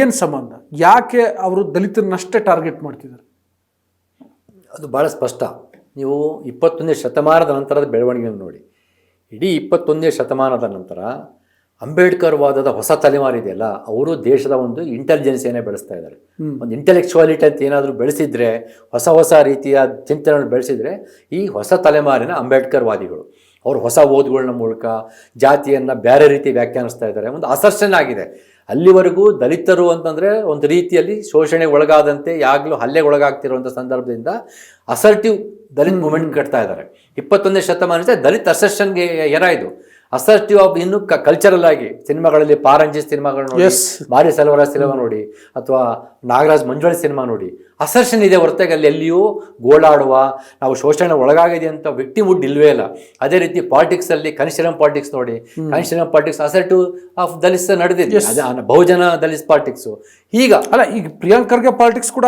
ಏನು ಸಂಬಂಧ? ಯಾಕೆ ಅವರು ದಲಿತರನ್ನಷ್ಟೇ ಟಾರ್ಗೆಟ್ ಮಾಡ್ತಿದ್ದಾರೆ? ಅದು ಭಾಳ ಸ್ಪಷ್ಟ. ನೀವು ಇಪ್ಪತ್ತೊಂದನೇ ಶತಮಾನದ ನಂತರದ ಬೆಳವಣಿಗೆಯನ್ನು ನೋಡಿ. ಇಡೀ ಇಪ್ಪತ್ತೊಂದನೇ ಶತಮಾನದ ನಂತರ ಅಂಬೇಡ್ಕರ್ ವಾದದ ಹೊಸ ತಲೆಮಾರಿದೆಯಲ್ಲ ಅವರು ದೇಶದ ಒಂದು ಇಂಟೆಲಿಜೆನ್ಸಿಯನ್ನೇ ಬೆಳೆಸ್ತಾ ಇದ್ದಾರೆ. ಒಂದು ಇಂಟೆಲೆಕ್ಚುಯಾಲಿಟಿ ಅಂತ ಏನಾದರೂ ಬೆಳೆಸಿದ್ರೆ ಹೊಸ ಹೊಸ ರೀತಿಯ ಚಿಂತನೆಗಳನ್ನು ಬೆಳೆಸಿದ್ರೆ ಈ ಹೊಸ ತಲೆಮಾರಿನ ಅಂಬೇಡ್ಕರ್ ವಾದಿಗಳು ಅವರು ಹೊಸ ಓದುಗಳನ್ನ ಮೂಲಕ ಜಾತಿಯನ್ನು ಬೇರೆ ರೀತಿ ವ್ಯಾಖ್ಯಾನಿಸ್ತಾ ಇದ್ದಾರೆ. ಒಂದು ಅಸರ್ಷನ್ ಆಗಿದೆ. ಅಲ್ಲಿವರೆಗೂ ದಲಿತರು ಅಂತಂದರೆ ಒಂದು ರೀತಿಯಲ್ಲಿ ಶೋಷಣೆಗೆ ಒಳಗಾದಂತೆ ಯಾಗಲೂ ಹಲ್ಲೆಗೆ ಒಳಗಾಗ್ತಿರುವಂಥ ಸಂದರ್ಭದಿಂದ ಅಸರ್ಟಿವ್ ದಲಿತ್ ಮೂಮೆಂಟ್ ಕಟ್ತಾ ಇದ್ದಾರೆ. ಇಪ್ಪತ್ತೊಂದನೇ ಶತಮಾನದ ದಲಿತ್ ಅಸರ್ಷನ್ಗೆ ಎರ ಇದು. ಅಸರ್ಟಿವ್ ಆಫ್ ಇನ್ನು ಕಲ್ಚರಲ್ ಆಗಿ ಸಿನಿಮಾಗಳಲ್ಲಿ ಪಾರಂಜಿ ಸಿನಿಮಾಗಳು ನೋಡಿ. ಮಾರಿ ಸೆಲ್ವರಾಜ್ ಸಿನಿಮಾ ನೋಡಿ ಅಥವಾ ನಾಗರಾಜ್ ಮಂಜುಳ ಸಿನಿಮಾ ನೋಡಿ ಅಸರ್ಷನ್ ಇದೆ ಹೊರತಾಗಿ ಅಲ್ಲಿ ಎಲ್ಲಿಯೂ ಗೋಳಾಡುವ ನಾವು ಶೋಷಣೆ ಒಳಗಾಗಿದೆ ಅಂತ ವ್ಯಕ್ತಿ ಮುಡ್ ಇಲ್ವೇ ಇಲ್ಲ. ಅದೇ ರೀತಿ ಪಾಲಿಟಿಕ್ಸ್ ಅಲ್ಲಿ ಕನಿಷ್ಠರಂ ಪಾಲಿಟಿಕ್ಸ್ ನೋಡಿ ಕನಿಷ್ಠರಂ ಪಾಲಿಟಿಕ್ಸ್ ಅಸರ್ಟಿವ್ ಆಫ್ ದಲಿಸ್ ನಡೆದಿದೆ. ಬಹುಜನ ದಲಿಸ್ ಪಾಲಿಟಿಕ್ಸ್ ಈಗ ಅಲ್ಲ ಈಗ ಪ್ರಿಯಾಂಕರ್ಗೆ ಪಾಲಿಟಿಕ್ಸ್ ಕೂಡ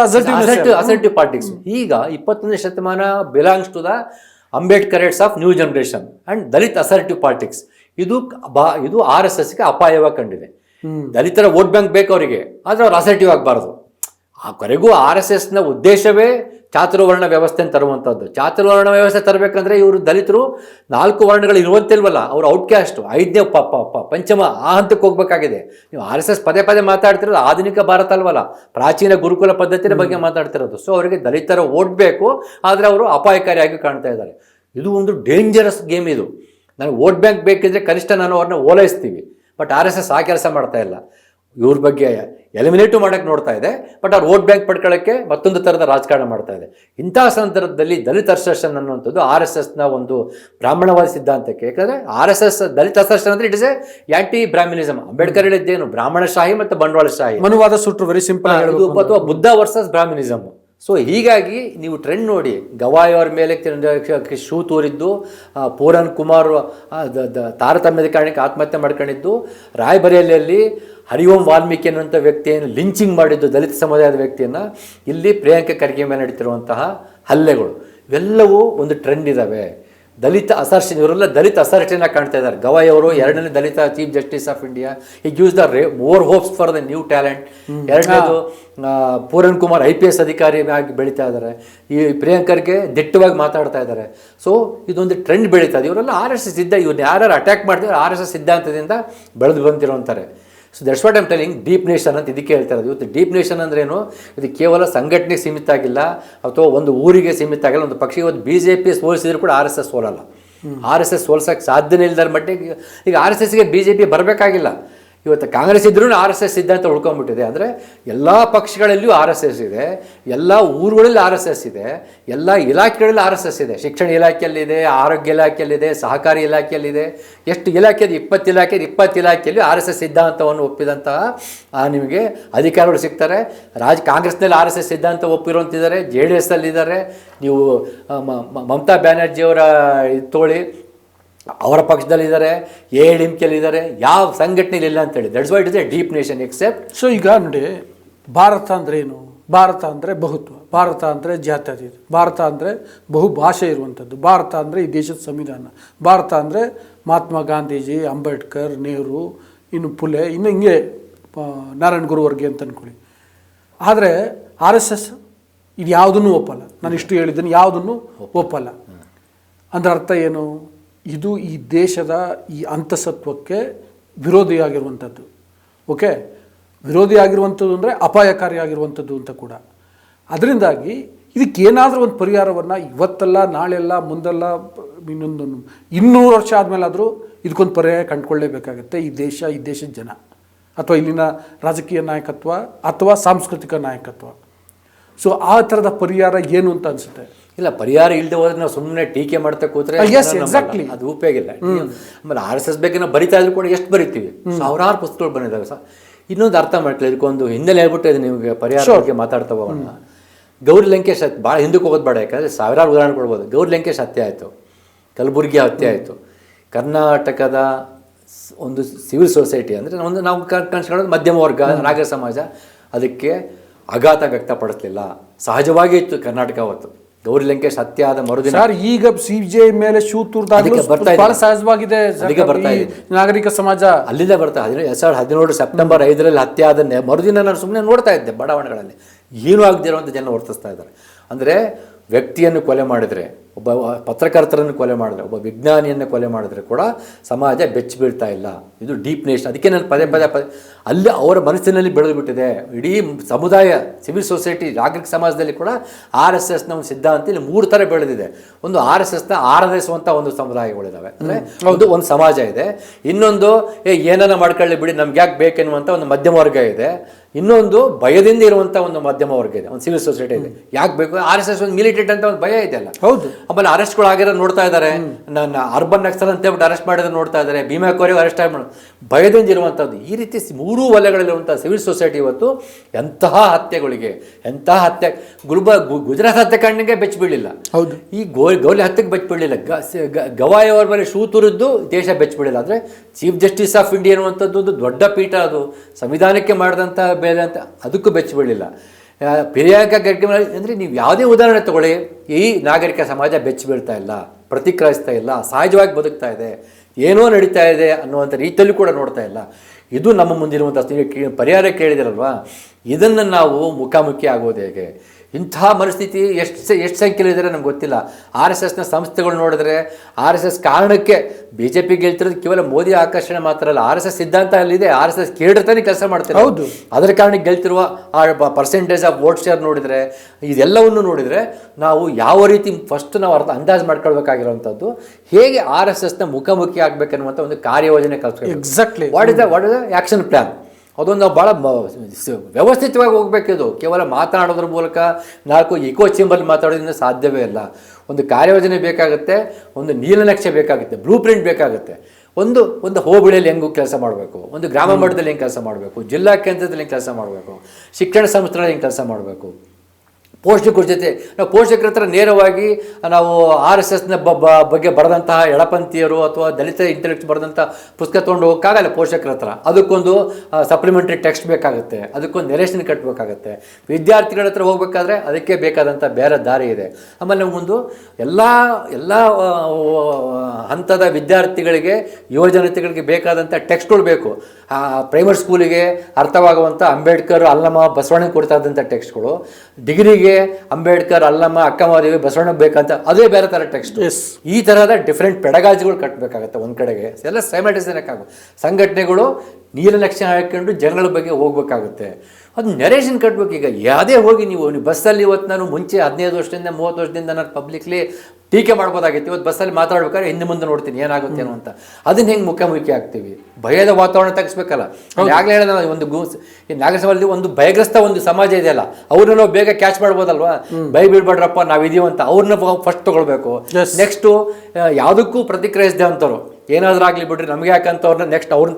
ಅಸರ್ಟಿವ್ ಪಾಲಿಟಿಕ್ಸ್ ಈಗ ಇಪ್ಪತ್ತೊಂದನೇ ಶತಮಾನ belongs to the Ambedkarites of new generation and Dalit assertive politics ಇದು ಬಾ ಇದು ಆರ್ ಎಸ್ ಎಸ್ಗೆ ಅಪಾಯವಾಗಿ ಕಂಡಿದೆ. ದಲಿತರ ವೋಟ್ ಬ್ಯಾಂಕ್ ಬೇಕು ಅವರಿಗೆ ಆದರೆ ಅವ್ರು ಅಸರ್ಟಿವ್ ಆಗಬಾರ್ದು. ಆ ಕೊನೆಗೂ ಆರ್ ಎಸ್ ಎಸ್ನ ಉದ್ದೇಶವೇ ಚಾತುರ್ವರ್ಣ ವ್ಯವಸ್ಥೆ ತರುವಂಥದ್ದು ಚಾತುರ್ವರ್ಣ ವ್ಯವಸ್ಥೆ ತರಬೇಕಂದ್ರೆ ಇವರು ದಲಿತರು ನಾಲ್ಕು ವರ್ಣಗಳು ಇರುವಂತಿಲ್ವಲ್ಲ ಅವರು ಔಟ್ಕ್ಯಾಸ್ಟ್ ಐದನೇ ಪಪ್ಪ ಪಂಚಮ ಆ ಹಂತಕ್ಕೆ ಹೋಗ್ಬೇಕಾಗಿದೆ. ನೀವು ಆರ್ ಎಸ್ ಎಸ್ ಪದೇ ಪದೇ ಮಾತಾಡ್ತಿರೋದು ಆಧುನಿಕ ಭಾರತ ಅಲ್ವಲ್ಲ ಪ್ರಾಚೀನ ಗುರುಕುಲ ಪದ್ಧತಿಯ ಬಗ್ಗೆ ಮಾತಾಡ್ತಿರೋದು. ಸೊ ಅವರಿಗೆ ದಲಿತರ ಓಡಬೇಕು ಬೇಕು ಆದರೆ ಅವರು ಅಪಾಯಕಾರಿಯಾಗಿ ಕಾಣ್ತಾ ಇದ್ದಾರೆ. ಇದು ಒಂದು ಡೇಂಜರಸ್ ಗೇಮ್ ಇದು. ನನಗೆ ವೋಟ್ ಬ್ಯಾಂಕ್ ಬೇಕಿದ್ರೆ ಕನಿಷ್ಠ ನಾನು ಅವ್ರನ್ನ ಓಲೈಸ್ತೀವಿ. ಬಟ್ ಆರ್ ಎಸ್ ಎಸ್ ಆ ಕೆಲಸ ಮಾಡ್ತಾ ಇಲ್ಲ. ಇವ್ರ ಬಗ್ಗೆ ಎಲಿಮಿನೇಟು ಮಾಡೋಕ್ಕೆ ನೋಡ್ತಾ ಇದೆ. ಬಟ್ ಅವ್ರು ವೋಟ್ ಬ್ಯಾಂಕ್ ಪಡ್ಕೊಳ್ಳೋಕ್ಕೆ ಮತ್ತೊಂದು ಥರದ ರಾಜಕಾರಣ ಮಾಡ್ತಾ ಇದೆ. ಇಂತಹ ಸಂದರ್ಭದಲ್ಲಿ ದಲಿತ ಅಸರ್ಷನ್ ಅನ್ನುವಂಥದ್ದು ಆರ್ ಎಸ್ ಎಸ್ನ ಒಂದು ಬ್ರಾಹ್ಮಣವಾದ ಸಿದ್ಧಾಂತಕ್ಕೆ ಯಾಕಂದರೆ R S S Dalit assertion ಅಂದರೆ it is a anti Brahminism Ambedkar ಹೇಳಿದ್ದೇನು ಬ್ರಾಹ್ಮಣಶಾಹಿ ಮತ್ತು ಬಂಡವಾಳಶಾಹಿ ಮನುವಾದ ಸುಟ್ರು ವೆರಿ ಸಿಂಪಲ್ ಅಥವಾ ಬುದ್ಧ ವರ್ಸಸ್ ಬ್ರಾಹ್ಮಿನಿಸಮ್ ಸೊ ಹೀಗಾಗಿ ನೀವು ಟ್ರೆಂಡ್ ನೋಡಿ ಗವಾಯ್ ಅವ್ರ ಮೇಲೆ ಶೂ ತೋರಿದ್ದು ಪೂರನ್ ಕುಮಾರ್ ತಾರತಮ್ಯದ ಕಾರಣಕ್ಕೆ ಆತ್ಮಹತ್ಯೆ ಮಾಡ್ಕೊಂಡಿದ್ದು, ರಾಯಬರೇಲಿಯಲ್ಲಿ ಹರಿಓಂ ವಾಲ್ಮೀಕಿ ಅನ್ನುವಂಥ ವ್ಯಕ್ತಿಯನ್ನು ಲಿಂಚಿಂಗ್ ಮಾಡಿದ್ದು ದಲಿತ ಸಮುದಾಯದ ವ್ಯಕ್ತಿಯನ್ನು, ಇಲ್ಲಿ ಪ್ರಿಯಾಂಕ ಖರ್ಗೆ ಮೇಲೆ ನಡೀತಿರುವಂತಹ ಹಲ್ಲೆಗಳು. ಇವೆಲ್ಲವೂ ಒಂದು ಟ್ರೆಂಡ್ ಇದ್ದಾವೆ ದಲಿತ ಅಸರ್ಷನ್ ಇವರೆಲ್ಲ ದಲಿತ ಅಸರ್ಷನ್ ಕಾಣ್ತಾ ಇದ್ದಾರೆ. ಗವಾಯ್ ಅವರು ಎರಡನೇ Dalit chief justice of India. ಈ gives the ray more hopes for the new talent ಎರಡನೇದು Puran Kumar I P S ಅಧಿಕಾರಿ ಆಗಿ ಬೆಳೀತಾ ಇದ್ದಾರೆ. ಈ ಪ್ರಿಯಾಂಕರ್ಗೆ ದಿಟ್ಟವಾಗಿ ಮಾತಾಡ್ತಾ ಇದ್ದಾರೆ. ಸೊ ಇದೊಂದು ಟ್ರೆಂಡ್ ಬೆಳೀತಾ ಇದೆ. ಇವರೆಲ್ಲ ಆರ್ ಎಸ್ ಎಸ್ ಸಿದ್ಧ ಇವ್ರನ್ನ ಯಾರು ಅಟ್ಯಾಕ್ ಮಾಡ್ತಾರೆ ಆರ್ ಎಸ್ ಎಸ್ ಸಿದ್ಧಾಂತದಿಂದ ಬೆಳೆದು ಬಂದಿರೋಂತಾರೆ so that's what I'm telling deep nation ಅಂತ ಇದಕ್ಕೆ ಹೇಳ್ತಾ ಇರೋದು. ಇವತ್ತು ಡೀಪ್ ನೇಷನ್ ಅಂದ್ರೇನು? ಇದು ಕೇವಲ ಸಂಘಟನೆಗೆ ಸೀಮಿತ ಆಗಿಲ್ಲ ಅಥವಾ ಒಂದು ಊರಿಗೆ ಸೀಮಿತ ಆಗಿಲ್ಲ ಒಂದು ಪಕ್ಷ ಇವತ್ತು ಬಿ ಜೆ ಪಿ ಸೋಲಿಸಿದ್ರು ಕೂಡ ಆರ್ ಎಸ್ ಎಸ್ ಸೋಲಲ್ಲ. ಆರ್ ಎಸ್ ಎಸ್ ಸೋಲ್ಸೋಕ್ಕೆ ಸಾಧ್ಯನೇ ಇಲ್ಲದ ಮಟ್ಟಿಗೆ ಈಗ ಆರ್ ಎಸ್ ಎಸ್ಗೆ ಬಿ ಜೆ ಪಿ ಬರಬೇಕಾಗಿಲ್ಲ. ಇವತ್ತು ಕಾಂಗ್ರೆಸ್ ಇದ್ರೂ ಆರ್ ಎಸ್ ಎಸ್ ಸಿದ್ಧಾಂತ ಉಳ್ಕೊಂಡ್ಬಿಟ್ಟಿದೆ. ಅಂದರೆ ಎಲ್ಲ ಪಕ್ಷಗಳಲ್ಲಿಯೂ ಆರ್ ಎಸ್ ಎಸ್ ಇದೆ, ಎಲ್ಲ ಊರುಗಳಲ್ಲಿ ಆರ್ ಎಸ್ ಎಸ್ ಇದೆ, ಎಲ್ಲ ಇಲಾಖೆಗಳಲ್ಲಿ ಆರ್ ಎಸ್ ಎಸ್ ಇದೆ. ಶಿಕ್ಷಣ ಇಲಾಖೆಯಲ್ಲಿದೆ, ಆರೋಗ್ಯ ಇಲಾಖೆಯಲ್ಲಿದೆ, ಸಹಕಾರಿ ಇಲಾಖೆಯಲ್ಲಿದೆ. ಎಷ್ಟು ಇಲಾಖೆ ಇಪ್ಪತ್ತು ಇಲಾಖೆ ಇಪ್ಪತ್ತು ಇಲಾಖೆಯಲ್ಲಿ ಆರ್ ಎಸ್ ಎಸ್ ಸಿದ್ಧಾಂತವನ್ನು ಒಪ್ಪಿದಂತಹ ನಿಮಗೆ ಅಧಿಕಾರಿಗಳು ಸಿಗ್ತಾರೆ. ರಾಜ್, ಕಾಂಗ್ರೆಸ್ನಲ್ಲಿ ಆರ್ ಎಸ್ ಎಸ್ ಸಿದ್ಧಾಂತ ಒಪ್ಪಿರುವಂತಿದ್ದಾರೆ. ಜೆ ಡಿ ಎಸ್ ಅಲ್ಲಿದ್ದಾರೆ. ನೀವು ಮಮತಾ ಬ್ಯಾನರ್ಜಿಯವರ ತೋಳಿ ಅವರ ಪಕ್ಷದಲ್ಲಿದ್ದಾರೆ ಎ ಡಿ ಎಂ ಕೆಲಿದ್ದಾರೆ ಯಾವ ಸಂಘಟನೆಯಲ್ಲಿ ಇಲ್ಲ ಅಂತೇಳಿ that's what is a deep nation except so ಈಗ ನೋಡಿ ಭಾರತ ಅಂದರೆ ಏನು? ಭಾರತ ಅಂದರೆ ಬಹುತ್ವ ಭಾರತ ಅಂದರೆ ಜಾತ್ಯತೀತ ಭಾರತ ಅಂದರೆ ಬಹುಭಾಷೆ ಇರುವಂಥದ್ದು ಭಾರತ ಅಂದರೆ ಈ ದೇಶದ ಸಂವಿಧಾನ ಭಾರತ ಅಂದರೆ ಮಹಾತ್ಮ ಗಾಂಧೀಜಿ ಅಂಬೇಡ್ಕರ್ ನೆಹರು ಇನ್ನು ಪುಲೆ ಇನ್ನು ಹಿಂಗೆ ನಾರಾಯಣ ಗುರುವರ್ಗೆ ಅಂತ ಅಂದ್ಕೊಳ್ಳಿ ಆದರೆ ಆರ್ ಎಸ್ ಎಸ್ ಇದು ಯಾವುದನ್ನು ಒಪ್ಪಲ್ಲ. ನಾನು ಇಷ್ಟು ಹೇಳಿದ್ದೀನಿ ಯಾವುದನ್ನು ಒಪ್ಪಲ್ಲ. ಅದರ ಅರ್ಥ ಏನು? ಇದು ಈ ದೇಶದ ಈ ಅಂತಸತ್ವಕ್ಕೆ ವಿರೋಧಿಯಾಗಿರುವಂಥದ್ದು. ಓಕೆ? ವಿರೋಧಿಯಾಗಿರುವಂಥದ್ದು ಅಂದರೆ ಅಪಾಯಕಾರಿಯಾಗಿರುವಂಥದ್ದು ಅಂತ ಕೂಡ. ಅದರಿಂದಾಗಿ ಇದಕ್ಕೆ ಏನಾದರೂ ಒಂದು ಪರಿಹಾರವನ್ನು ಇವತ್ತಲ್ಲ, ನಾಳೆಲ್ಲ, ಮುಂದೆಲ್ಲ, ಇನ್ನೊಂದು ಇನ್ನೂರು ವರ್ಷ ಆದಮೇಲಾದರೂ ಇದಕ್ಕೊಂದು ಪರ್ಯಾಯ ಕಂಡುಕೊಳ್ಳೇಬೇಕಾಗತ್ತೆ ಈ ದೇಶ, ಈ ದೇಶದ ಜನ. ಅಥವಾ ಇಲ್ಲಿನ ರಾಜಕೀಯ ನಾಯಕತ್ವ ಅಥವಾ ಸಾಂಸ್ಕೃತಿಕ ನಾಯಕತ್ವ. ಸೊ ಆ ಥರದ ಪರಿಹಾರ ಏನು ಅಂತ ಅನಿಸುತ್ತೆ? ಇಲ್ಲ ಪರಿಹಾರ ಇಲ್ಲದೆ ಹೋದ್ರೆ ನಾವು ಸುಮ್ಮನೆ ಟೀಕೆ ಮಾಡ್ತಾ ಕೂತ್ರೆ Ah. ಅದು ಉಪಯೋಗ ಇಲ್ಲ. ಆಮೇಲೆ ಆರ್ ಎಸ್ ಎಸ್ ಬಗ್ಗೆ ನಾವು ಬರಿತಾ ಇದ್ರು ಕೂಡ ಎಷ್ಟು ಬರಿತೀವಿ? ಸಾವಿರಾರು ಪುಸ್ತಕಗಳು ಬಂದಿದ್ದಾವೆ ಸರ್. ಇನ್ನೊಂದು ಅರ್ಥ ಮಾಡ್ಕೊಳ್ಳಿ ಇದಕ್ಕೊಂದು ಹಿನ್ನೆಲೆ ಹೇಳ್ಬಿಟ್ಟು ಇದು ನಿಮಗೆ ಪರಿಹಾರ ಬಗ್ಗೆ ಮಾತಾಡ್ತಾ ಹೋಗೋಣ. ಗೌರಿ ಲಂಕೇಶ್ ಹತ್ಯೆ ಭಾಳ ಹಿಂದಕ್ಕೆ ಹೋಗೋದು ಬೇಡ ಯಾಕಂದರೆ ಸಾವಿರಾರು ಉದಾಹರಣೆ ಕೊಡ್ಬೋದು. ಗೌರಿ ಲಂಕೇಶ್ ಹತ್ಯೆ ಆಯಿತು ಕಲಬುರಗಿ ಹತ್ಯೆ ಆಯಿತು. ಕರ್ನಾಟಕದ ಒಂದು ಸಿವಿಲ್ ಸೊಸೈಟಿ ಅಂದರೆ ಒಂದು ನಾವು ಕಾಣಿಸ್ಕೊಳ್ಳೋದು ಮಧ್ಯಮ ವರ್ಗ ನಾಗರ ಸಮಾಜ ಅದಕ್ಕೆ ಆಘಾತ ವ್ಯಕ್ತಪಡಿಸಲಿಲ್ಲ. ಸಹಜವಾಗಿ ಇತ್ತು ಕರ್ನಾಟಕ ಅವತ್ತು. ಗೌರಿ ಲಂಕೇಶ್ ಹತ್ಯೆ ಆದ ಮರುದಿನ ಸರ್ ಈಗ ಸಿ ಜೆ ಮೇಲೆ ಶೂ ತುರ್ದಾಗಲೂ. ಬಹಳ ಸಹಜವಾಗಿದೆ ಅದಕ್ಕೆ ಬರ್ತಾ ಇದೆ. ನಾಗರಿಕ ಸಮಾಜ. ಅಲ್ಲಿಂದ ಬರ್ತಾ ಹದಿನೈದು ಎರಡು ಸಾವಿರದ ಹದಿನೇಳು ಸೆಪ್ಟೆಂಬರ್ ಐದರಲ್ಲಿ ಹತ್ಯೆ ಆದನ್ನೇ ಮರುದಿನ ನಾನು ಸುಮ್ಮನೆ ನೋಡ್ತಾ ಇದ್ದೆ ಬಡಾವಣೆಗಳಲ್ಲಿ. ಏನೂ ಆಗದಿರುವಂಥ ಜನ ವರ್ತಿಸ್ತಾ ಇದ್ದಾರೆ. ಅಂದರೆ ವ್ಯಕ್ತಿಯನ್ನು ಕೊಲೆ ಮಾಡಿದರೆ ಒಬ್ಬ ಪತ್ರಕರ್ತರನ್ನು ಕೊಲೆ ಮಾಡಿದ್ರೆ ಒಬ್ಬ ವಿಜ್ಞಾನಿಯನ್ನು ಕೊಲೆ ಮಾಡಿದ್ರೆ ಕೂಡ ಸಮಾಜ ಬೆಚ್ಚಿ ಬೀಳ್ತಾ ಇಲ್ಲ. ಇದು ಡೀಪ್ ನೇಷನ್ ಅದಕ್ಕೆ ನಾನು ಪದೇ ಪದೇ ಪದೇ ಅಲ್ಲಿ ಅವರ ಮನಸ್ಸಿನಲ್ಲಿ ಬೆಳೆದು ಬಿಟ್ಟಿದೆ. ಇಡೀ ಸಮುದಾಯ ಸಿವಿಲ್ ಸೊಸೈಟಿ ನಾಗರಿಕ ಸಮಾಜದಲ್ಲಿ ಕೂಡ ಆರ್ ಎಸ್ ಎಸ್ನ ಒಂದು ಸಿದ್ಧಾಂತ ಇಲ್ಲಿ ಮೂರು ಥರ ಬೆಳೆದಿದೆ. ಒಂದು ಆರ್ ಎಸ್ ಎಸ್ನ ಆರಾಧಿಸುವಂಥ ಒಂದು ಸಮುದಾಯಗಳಿದ್ದಾವೆ ಅಂದರೆ ಒಂದು ಒಂದು ಸಮಾಜ ಇದೆ. ಇನ್ನೊಂದು ಏ ಏನನ್ನ ಮಾಡ್ಕೊಳ್ಳಿ ಬಿಡಿ ನಮ್ಗೆ ಯಾಕೆ ಬೇಕೆನ್ನುವಂಥ ಒಂದು ಮಧ್ಯಮ ವರ್ಗ ಇದೆ. ಇನ್ನೊಂದು ಭಯದಿಂದ ಇರುವಂಥ ಒಂದು ಮಧ್ಯಮ ವರ್ಗ ಇದೆ. ಒಂದು ಸಿವಿಲ್ ಸೊಸೈಟಿ ಇದೆ. ಯಾಕೆ ಬೇಕು? ಆರ್ ಎಸ್ ಎಸ್ ಒಂದು ಮಿಲಿಟೆಂಟ್ ಅಂತ ಒಂದು ಭಯ ಇದೆ ಅಲ್ಲ ಹೌದು. ಆಮೇಲೆ ಅರೆಸ್ಟ್ಗಳು ಆಗಿರೋದು ನೋಡ್ತಾ ಇದ್ದಾರೆ ನನ್ನ ಅರ್ಬನ್ ನಕ್ಸಲ್ ಅಂತ ಹೇಳ್ಬಿಟ್ಟು ಅರೆಸ್ಟ್ ಮಾಡಿದ್ರೆ ನೋಡ್ತಾ ಇದ್ದಾರೆ ಭೀಮಾ ಕೋರೆಗೆ ಅರೆಸ್ಟ್ ಆಗಿ ಮಾಡ್- ಭಯದಿಂದ ಇರುವಂಥದ್ದು. ಈ ರೀತಿ ಮೂರು ವಲಯಗಳಲ್ಲಿರುವಂಥ ಸಿವಿಲ್ ಸೊಸೈಟಿ ಇವತ್ತು ಎಂತಹ ಹತ್ಯೆಗಳಿಗೆ ಎಂತಹ ಹತ್ಯೆ ಗುಲ್ಬ ಗುಜರಾತ್ ಹತ್ಯಾಕಾಂಡಕ್ಕೆ ಬೆಚ್ಚ ಬೀಳಿಲ್ಲ ಹೌದು. ಈ ಗೋ ಗೌಲಿ ಹತ್ಯೆಗೆ ಬೆಚ್ಚ ಬೀಳಿಲ್ಲ ಗವಾಯಿ ಅವ್ರ ಮೇಲೆ ಶೂ ತುರಿದ್ದು ದೇಶ ಬೆಚ್ಚ ಬೀಳಿಲ್ಲ ಅಂದರೆ ಚೀಫ್ ಜಸ್ಟಿಸ್ ಆಫ್ ಇಂಡಿಯಾ ಅನ್ನುವಂಥದ್ದು ಒಂದು ದೊಡ್ಡ ಪೀಠ ಅದು. ಸಂವಿಧಾನಕ್ಕೆ ಮಾಡಿದಂಥ ಬೇರೆ ಅಂತ ಅದಕ್ಕೂ ಬೆಚ್ಚ ಬೀಳಿಲ್ಲ ಪ್ರಿಯಾಂಕಾ ಗಡ್ಗೆ ಅಂದರೆ ನೀವು ಯಾವುದೇ ಉದಾಹರಣೆ ತಗೊಳ್ಳಿ. ಈ ನಾಗರಿಕ ಸಮಾಜ ಬೆಚ್ಚಿ ಬೀಳ್ತಾ ಇಲ್ಲ, ಪ್ರತಿಕ್ರಿಯಿಸ್ತಾ ಇಲ್ಲ, ಸಹಜವಾಗಿ ಬದುಕ್ತಾ ಇದೆ, ಏನೋ ನಡೀತಾ ಇದೆ ಅನ್ನುವಂಥ ರೀತಿಯಲ್ಲಿ ಕೂಡ ನೋಡ್ತಾ ಇಲ್ಲ. ಇದು ನಮ್ಮ ಮುಂದಿರುವಂಥ ಪರಿಹಾರ ಕೇಳಿದಿರಲ್ವಾ? ಇದನ್ನು ನಾವು ಮುಖಾಮುಖಿ ಆಗೋದು ಹೇಗೆ? ಇಂತಹ ಮನಸ್ಥಿತಿ ಎಷ್ಟು ಎಷ್ಟು ಸಂಖ್ಯೆಯಲ್ಲಿದ್ದಾರೆ ನಮ್ಗೆ ಗೊತ್ತಿಲ್ಲ. ಆರ್ ಎಸ್ ಎಸ್ನ ಸಂಸ್ಥೆಗಳು ನೋಡಿದ್ರೆ ಆರ್ ಎಸ್ ಎಸ್ ಕಾರಣಕ್ಕೆ ಬಿ ಜೆ ಪಿ ಗೆಲ್ತಿರೋದು ಕೇವಲ ಮೋದಿ ಆಕರ್ಷಣೆ ಮಾತ್ರ ಅಲ್ಲ ಆರ್ ಎಸ್ ಎಸ್ ಸಿದ್ಧಾಂತ ಅಲ್ಲಿದೆ. ಆರ್ ಎಸ್ ಎಸ್ ಕೇಳಿರ್ತಾನೆ ಕೆಲಸ ಮಾಡ್ತಾರೆ ಹೌದು. ಅದರ ಕಾರಣಕ್ಕೆ ಗೆಲ್ತಿರುವ ಆ ಪರ್ಸೆಂಟೇಜ್ ಆಫ್ ವೋಟ್ ಶೇರ್ ನೋಡಿದರೆ ಇದೆಲ್ಲವನ್ನು ನೋಡಿದರೆ ನಾವು ಯಾವ ರೀತಿ ಫಸ್ಟ್ ನಾವು ಅರ್ಥ ಅಂದಾಜು ಮಾಡ್ಕೊಳ್ಬೇಕಾಗಿರುವಂಥದ್ದು ಹೇಗೆ ಆರ್ ಎಸ್ ಎಸ್ನ ಮುಖಾಮುಖಿ ಆಗಬೇಕನ್ನುವಂಥ ಒಂದು ಕಾರ್ಯಯೋಜನೆ ಕಲ್ಸ್ಬೇಕು exactly what is the what is the action plan ಅದೊಂದು ನಾವು ಭಾಳ ವ್ಯವಸ್ಥಿತವಾಗಿ ಹೋಗಬೇಕಿದು ಕೇವಲ ಮಾತನಾಡೋದ್ರ ಮೂಲಕ ನಾಲ್ಕು ಇಕೋ ಚೇಂಬರ್ ಮಾತಾಡೋದ್ರಿಂದ ಸಾಧ್ಯವೇ ಇಲ್ಲ. ಒಂದು ಕಾರ್ಯಯೋಜನೆ ಬೇಕಾಗುತ್ತೆ ಒಂದು ನೀಲನಕ್ಷೆ ಬೇಕಾಗುತ್ತೆ ಬ್ಲೂ ಪ್ರಿಂಟ್ ಬೇಕಾಗುತ್ತೆ. ಒಂದು ಒಂದು ಹೋಬಳಿಯಲ್ಲಿ ಹೆಂಗೂ ಕೆಲಸ ಮಾಡಬೇಕು ಒಂದು ಗ್ರಾಮ ಮಟ್ಟದಲ್ಲಿ ಹೆಂಗೆ ಕೆಲಸ ಮಾಡಬೇಕು ಜಿಲ್ಲಾ ಕೇಂದ್ರದಲ್ಲಿ ಹೆಂಗೆ ಕೆಲಸ ಮಾಡಬೇಕು ಶಿಕ್ಷಣ ಸಂಸ್ಥೆಗಳಲ್ಲಿ ಹೆಂಗೆ ಕೆಲಸ ಮಾಡಬೇಕು. ಪೋಷಕರ ಜೊತೆ. ನಾವು ಪೋಷಕರ ಹತ್ರ ನೇರವಾಗಿ ನಾವು ಆರ್ ಎಸ್ ಎಸ್ನ ಬಗ್ಗೆ ಬರೆದಂತಹ ಎಳಪಂಥೀಯರು ಅಥವಾ ದಲಿತ ಇಂಟೆಲೆಕ್ಟ್ ಬರೆದಂಥ ಪುಸ್ತಕ ತೊಗೊಂಡು ಹೋಗೋಕ್ಕಾಗಲ್ಲ ಪೋಷಕರ ಹತ್ರ. ಅದಕ್ಕೊಂದು ಸಪ್ಲಿಮೆಂಟ್ರಿ ಟೆಕ್ಸ್ಟ್ ಬೇಕಾಗುತ್ತೆ. ಅದಕ್ಕೊಂದು ನೆರೇಷನ್ ಕಟ್ಟಬೇಕಾಗತ್ತೆ ವಿದ್ಯಾರ್ಥಿಗಳ ಹತ್ರ ಹೋಗ್ಬೇಕಾದ್ರೆ ಅದಕ್ಕೆ ಬೇಕಾದಂಥ ಬೇರೆ ದಾರಿ ಇದೆ. ಆಮೇಲೆ ಒಂದು ಎಲ್ಲ ಎಲ್ಲ ಹಂತದ ವಿದ್ಯಾರ್ಥಿಗಳಿಗೆ, ಯುವಜನತೆಗಳಿಗೆ ಬೇಕಾದಂಥ ಟೆಕ್ಸ್ಟ್ಗಳು ಬೇಕು. ಪ್ರೈಮರಿ ಸ್ಕೂಲಿಗೆ ಅರ್ಥವಾಗುವಂಥ ಅಂಬೇಡ್ಕರ್, ಅಲ್ಲಮ್ಮ ಬಸವಣ್ಣ ಕೊಡ್ತಾ ಇದ್ದಂಥ ಟೆಕ್ಸ್ಟ್ಗಳು ಡಿಗ್ರಿಗೆ ಅಂಬೇಡ್ಕರ್ ಅಲ್ಲಮ್ಮ ಅಕ್ಕಮಹಾದೇವಿ ಬಸವಣ್ಣ ಬೇಕಂತ ಅದೇ ಬೇರೆ ಥರ ಟೆಕ್ಸ್ಟ್ ಎಸ್ ಈ ಥರದ ಡಿಫ್ರೆಂಟ್ ಪೆಡಗಾಜಿಗಳು ಕಟ್ಟಬೇಕಾಗತ್ತೆ ಒಂದು ಕಡೆಗೆ. ಎಲ್ಲ ಸೈಮಲ್ಟೇನಿಯಸ್ ಆಗ ಸಂಘಟನೆಗಳು ನೀಲನಕ್ಷೆ ಹಾಕೊಂಡು ಜನಗಳ ಬಗ್ಗೆ ಹೋಗ್ಬೇಕಾಗುತ್ತೆ. ಅದು ನೆರೇಷನ್ ಕಟ್ಬೇಕು. ಈಗ ಯಾವುದೇ ಹೋಗಿ ನೀವು ನೀವು ಬಸ್ಸಲ್ಲಿ ಇವತ್ತು ನಾನು ಮುಂಚೆ ಹದಿನೈದು ವರ್ಷದಿಂದ ಮೂವತ್ತು ವರ್ಷದಿಂದ ನಾನು ಪಬ್ಲಿಕ್ಲಿ ಟೀಕೆ ಮಾಡ್ಬೋದಾಗಿತ್ತು. ಇವತ್ತು ಬಸ್ಸಲ್ಲಿ ಮಾತಾಡ್ಬೇಕಾದ್ರೆ ಹಿಂದೆ ಮುಂದೆ ನೋಡ್ತೀನಿ ಏನಾಗುತ್ತೆ ಏನೋ ಅಂತ ಅದನ್ನ ಹೆಂಗೆ ಮುಖಾಮುಖಿ ಆಗ್ತೀವಿ ಭಯದ ವಾತಾವರಣ ತಗ್ಸ್ಬೇಕಲ್ಲ. ಆಗಲೇ ಹೇಳಿದ ಒಂದು ಗೂ ಈ ಒಂದು ಭಯಗ್ರಸ್ತ ಒಂದು ಸಮಾಜ ಇದೆಯಲ್ಲ ಅವ್ರನ್ನ ನಾವು ಬೇಗ ಕ್ಯಾಚ್ ಮಾಡ್ಬೋದಲ್ವಾ? ಭಯ ಬೀಳ್ಬೇಡ್ರಪ್ಪ ನಾವು ಇದೀವಂತ ಅವ್ರನ್ನ ಫಸ್ಟ್ ತೊಗೊಳ್ಬೇಕು. ನೆಕ್ಸ್ಟು ಯಾವುದಕ್ಕೂ ಪ್ರತಿಕ್ರಿಯಿಸಿದೆ ಅಂತವ್ರು. ಏನಾದರೂ ಆಗಲಿ ಬಿಡ್ರಿ, ನಮಗೆ ಯಾಕಂತವ್ರನ್ನ ನೆಕ್ಸ್ಟ್ ಅವ್ರನ್ನ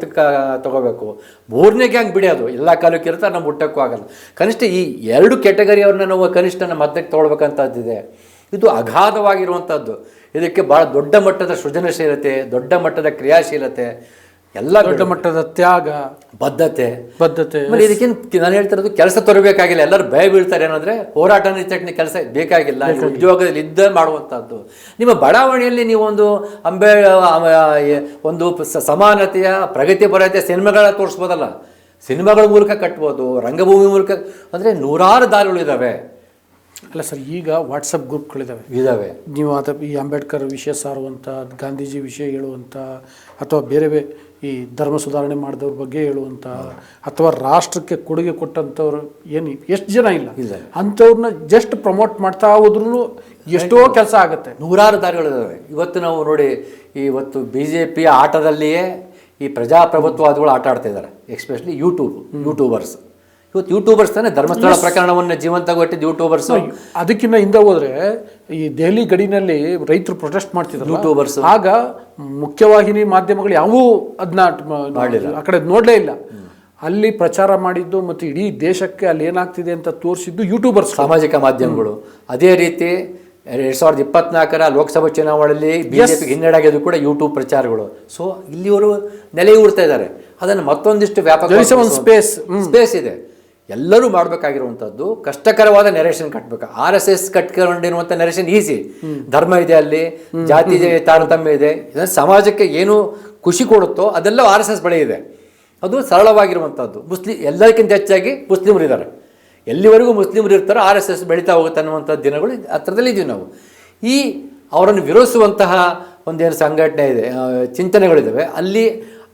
ತಗೋಬೇಕು. ಮೂರನೇ ಗ್ಯಾಂಗ್ ಬಿಡೋದು ಎಲ್ಲ ಕಾಲಕ್ಕೆ ಇರುತ್ತೆ ನಮ್ಮ ಹುಟ್ಟಕ್ಕೂ ಆಗಲ್ಲ. ಕನಿಷ್ಠ ಈ ಎರಡು ಕೆಟಗರಿಯವ್ರನ್ನ ನಾವು ಕನಿಷ್ಠ ನಮ್ಮ ಮದ್ದಕ್ಕೆ ತೊಗೊಳ್ಬೇಕಂತದ್ದಿದೆ. ಇದು ಅಗಾಧವಾಗಿರುವಂಥದ್ದು ಇದಕ್ಕೆ ಭಾಳ ದೊಡ್ಡ ಮಟ್ಟದ ಸೃಜನಶೀಲತೆ, ದೊಡ್ಡ ಮಟ್ಟದ ಕ್ರಿಯಾಶೀಲತೆ. ಎಲ್ಲ ದೊಡ್ಡ ಮಟ್ಟದ ತ್ಯಾಗ ಬದ್ಧತೆ. ಬದ್ಧತೆ ಆಮೇಲೆ ಇದಕ್ಕೇನು ನಾನು ಹೇಳ್ತಿರೋದು ಕೆಲಸ ತರಬೇಕಾಗಿಲ್ಲ ಎಲ್ಲರೂ ಭಯ ಬೀಳ್ತಾರೆ ಏನಂದ್ರೆ ಹೋರಾಟ ನಿಚ್ಚಟ್ನಿ ಕೆಲಸ ಬೇಕಾಗಿಲ್ಲ ಉದ್ಯೋಗದಲ್ಲಿ ಇದ್ದ ಮಾಡುವಂಥದ್ದು. ನಿಮ್ಮ ಬಡಾವಣೆಯಲ್ಲಿ ನೀವು ಒಂದು ಅಂಬೆ ಒಂದು ಸಮಾನತೆಯ ಪ್ರಗತಿ ಪ್ರಗತಿಪರತೆಯ ಸಿನಿಮಾಗಳ ತೋರಿಸ್ಬೋದಲ್ಲ? ಸಿನಿಮಾಗಳ ಮೂಲಕ ಕಟ್ಬೋದು ರಂಗಭೂಮಿ ಮೂಲಕ ಅಂದರೆ ನೂರಾರು ದಾರಿಗಳು ಇದ್ದಾವೆ ಅಲ್ಲ ಸರ್ ಈಗ ವಾಟ್ಸಪ್ ಗ್ರೂಪ್ಗಳಿದ್ದಾವೆ ಇದ್ದಾವೆ ನೀವು ಅದ ಈ ಅಂಬೇಡ್ಕರ್ ವಿಷಯ ಸಾರುವಂಥ ಗಾಂಧೀಜಿ ವಿಷಯ ಹೇಳುವಂಥ ಅಥವಾ ಬೇರೆ ಬೇ ಈ ಧರ್ಮ ಸುಧಾರಣೆ ಮಾಡಿದವ್ರ ಬಗ್ಗೆ ಹೇಳುವಂಥ ಅಥವಾ ರಾಷ್ಟ್ರಕ್ಕೆ ಕೊಡುಗೆ ಕೊಟ್ಟಂಥವ್ರು ಏನು ಎಷ್ಟು ಜನ ಇಲ್ಲ. ಅಂಥವ್ರನ್ನ ಜಸ್ಟ್ ಪ್ರಮೋಟ್ ಮಾಡ್ತಾ ಹೋದ್ರೂ ಎಷ್ಟೋ ಕೆಲಸ ಆಗುತ್ತೆ. ನೂರಾರು ದಾರಿಗಳಿದ್ದಾವೆ ಇವತ್ತು ನಾವು ನೋಡಿ ಇವತ್ತು ಬಿ ಜೆ ಪಿಯ ಆಟದಲ್ಲಿಯೇ ಈ ಪ್ರಜಾಪ್ರಭುತ್ವವಾದಿಗಳು ಆಟ ಆಡ್ತಾ ಇದ್ದಾರೆ ಎಕ್ಸ್ಪೆಷಲಿ ಯೂಟ್ಯೂಬ್ ಯೂಟ್ಯೂಬರ್ಸ್ ಇವತ್ತು ಯೂಟ್ಯೂಬರ್ಸ್ ತಾನೇ ಧರ್ಮಸ್ಥಳ ಪ್ರಕರಣವನ್ನು ಜೀವಂತಗೊಟ್ಟಿದ್ದು ಯೂಟ್ಯೂಬರ್ಸ್ ಅದಕ್ಕಿಂತ ಹಿಂದೆ ಹೋದ್ರೆ ಈ ದೆಹಲಿ ಗಡಿನಲ್ಲಿ ರೈತರು ಪ್ರೊಟೆಸ್ಟ್ ಮಾಡ್ತಿದ್ರು ಯೂಟ್ಯೂಬರ್ಸ್ ಆಗ ಮುಖ್ಯವಾಹಿನಿ ಮಾಧ್ಯಮಗಳು ಯಾವೂ ಅದನ್ನ ಆ ಕಡೆ ನೋಡಲೇ ಇಲ್ಲ. ಅಲ್ಲಿ ಪ್ರಚಾರ ಮಾಡಿದ್ದು ಮತ್ತು ಇಡೀ ದೇಶಕ್ಕೆ ಅಲ್ಲಿ ಏನಾಗ್ತಿದೆ ಅಂತ ತೋರಿಸಿದ್ದು ಯೂಟ್ಯೂಬರ್ಸ್ ಸಾಮಾಜಿಕ ಮಾಧ್ಯಮಗಳು. ಅದೇ ರೀತಿ ಎರಡ್ ಸಾವಿರದ ಇಪ್ಪತ್ನಾಲ್ಕರ ಲೋಕಸಭಾ ಚುನಾವಣೆಯಲ್ಲಿ ಬಿಜೆಪಿಗೆ ಹಿನ್ನಡೆಯಾಗಿದ್ದು ಕೂಡ ಯೂಟ್ಯೂಬ್ ಪ್ರಚಾರಗಳು. ಸೊ ಇಲ್ಲಿವರು ನೆಲೆಯೂರ್ತಾ ಇದ್ದಾರೆ. ಅದನ್ನು ಮತ್ತೊಂದಿಷ್ಟು ವ್ಯಾಪಕ ಸ್ಪೇಸ್ ಸ್ಪೇಸ್ ಇದೆ. ಎಲ್ಲರೂ ಮಾಡಬೇಕಾಗಿರುವಂಥದ್ದು ಕಷ್ಟಕರವಾದ ನೆರೇಷನ್ ಕಟ್ಟಬೇಕು ಆರ್ ಎಸ್ ಎಸ್ ಕಟ್ಕೊಂಡಿರುವಂಥ ನೆರೇಷನ್ ಈಸಿ ಧರ್ಮ ಇದೆ ಅಲ್ಲಿ, ಜಾತಿ ಇದೆ, ತಾರತಮ್ಯ ಇದೆ. ಸಮಾಜಕ್ಕೆ ಏನು ಖುಷಿ ಕೊಡುತ್ತೋ ಅದೆಲ್ಲ ಆರ್ ಎಸ್ ಎಸ್ ಬಳಿ ಇದೆ. ಅದು ಸರಳವಾಗಿರುವಂಥದ್ದು. ಮುಸ್ಲಿಂ ಎಲ್ಲದಕ್ಕಿಂತ ಹೆಚ್ಚಾಗಿ ಮುಸ್ಲಿಮರು ಇದ್ದಾರೆ. ಎಲ್ಲಿವರೆಗೂ ಮುಸ್ಲಿಮರು ಇರ್ತಾರೋ ಆರ್ ಎಸ್ ಎಸ್ ಬೆಳೀತಾ ಹೋಗುತ್ತೆ ಅನ್ನುವಂಥ ದಿನಗಳು ಹತ್ರದಲ್ಲಿ ಇದ್ದೀವಿ ನಾವು. ಈ ಅವರನ್ನು ವಿರೋಧಿಸುವಂತಹ ಒಂದೇನು ಸಂಘಟನೆ ಇದೆ ಚಿಂತನೆಗಳಿದ್ದಾವೆ ಅಲ್ಲಿ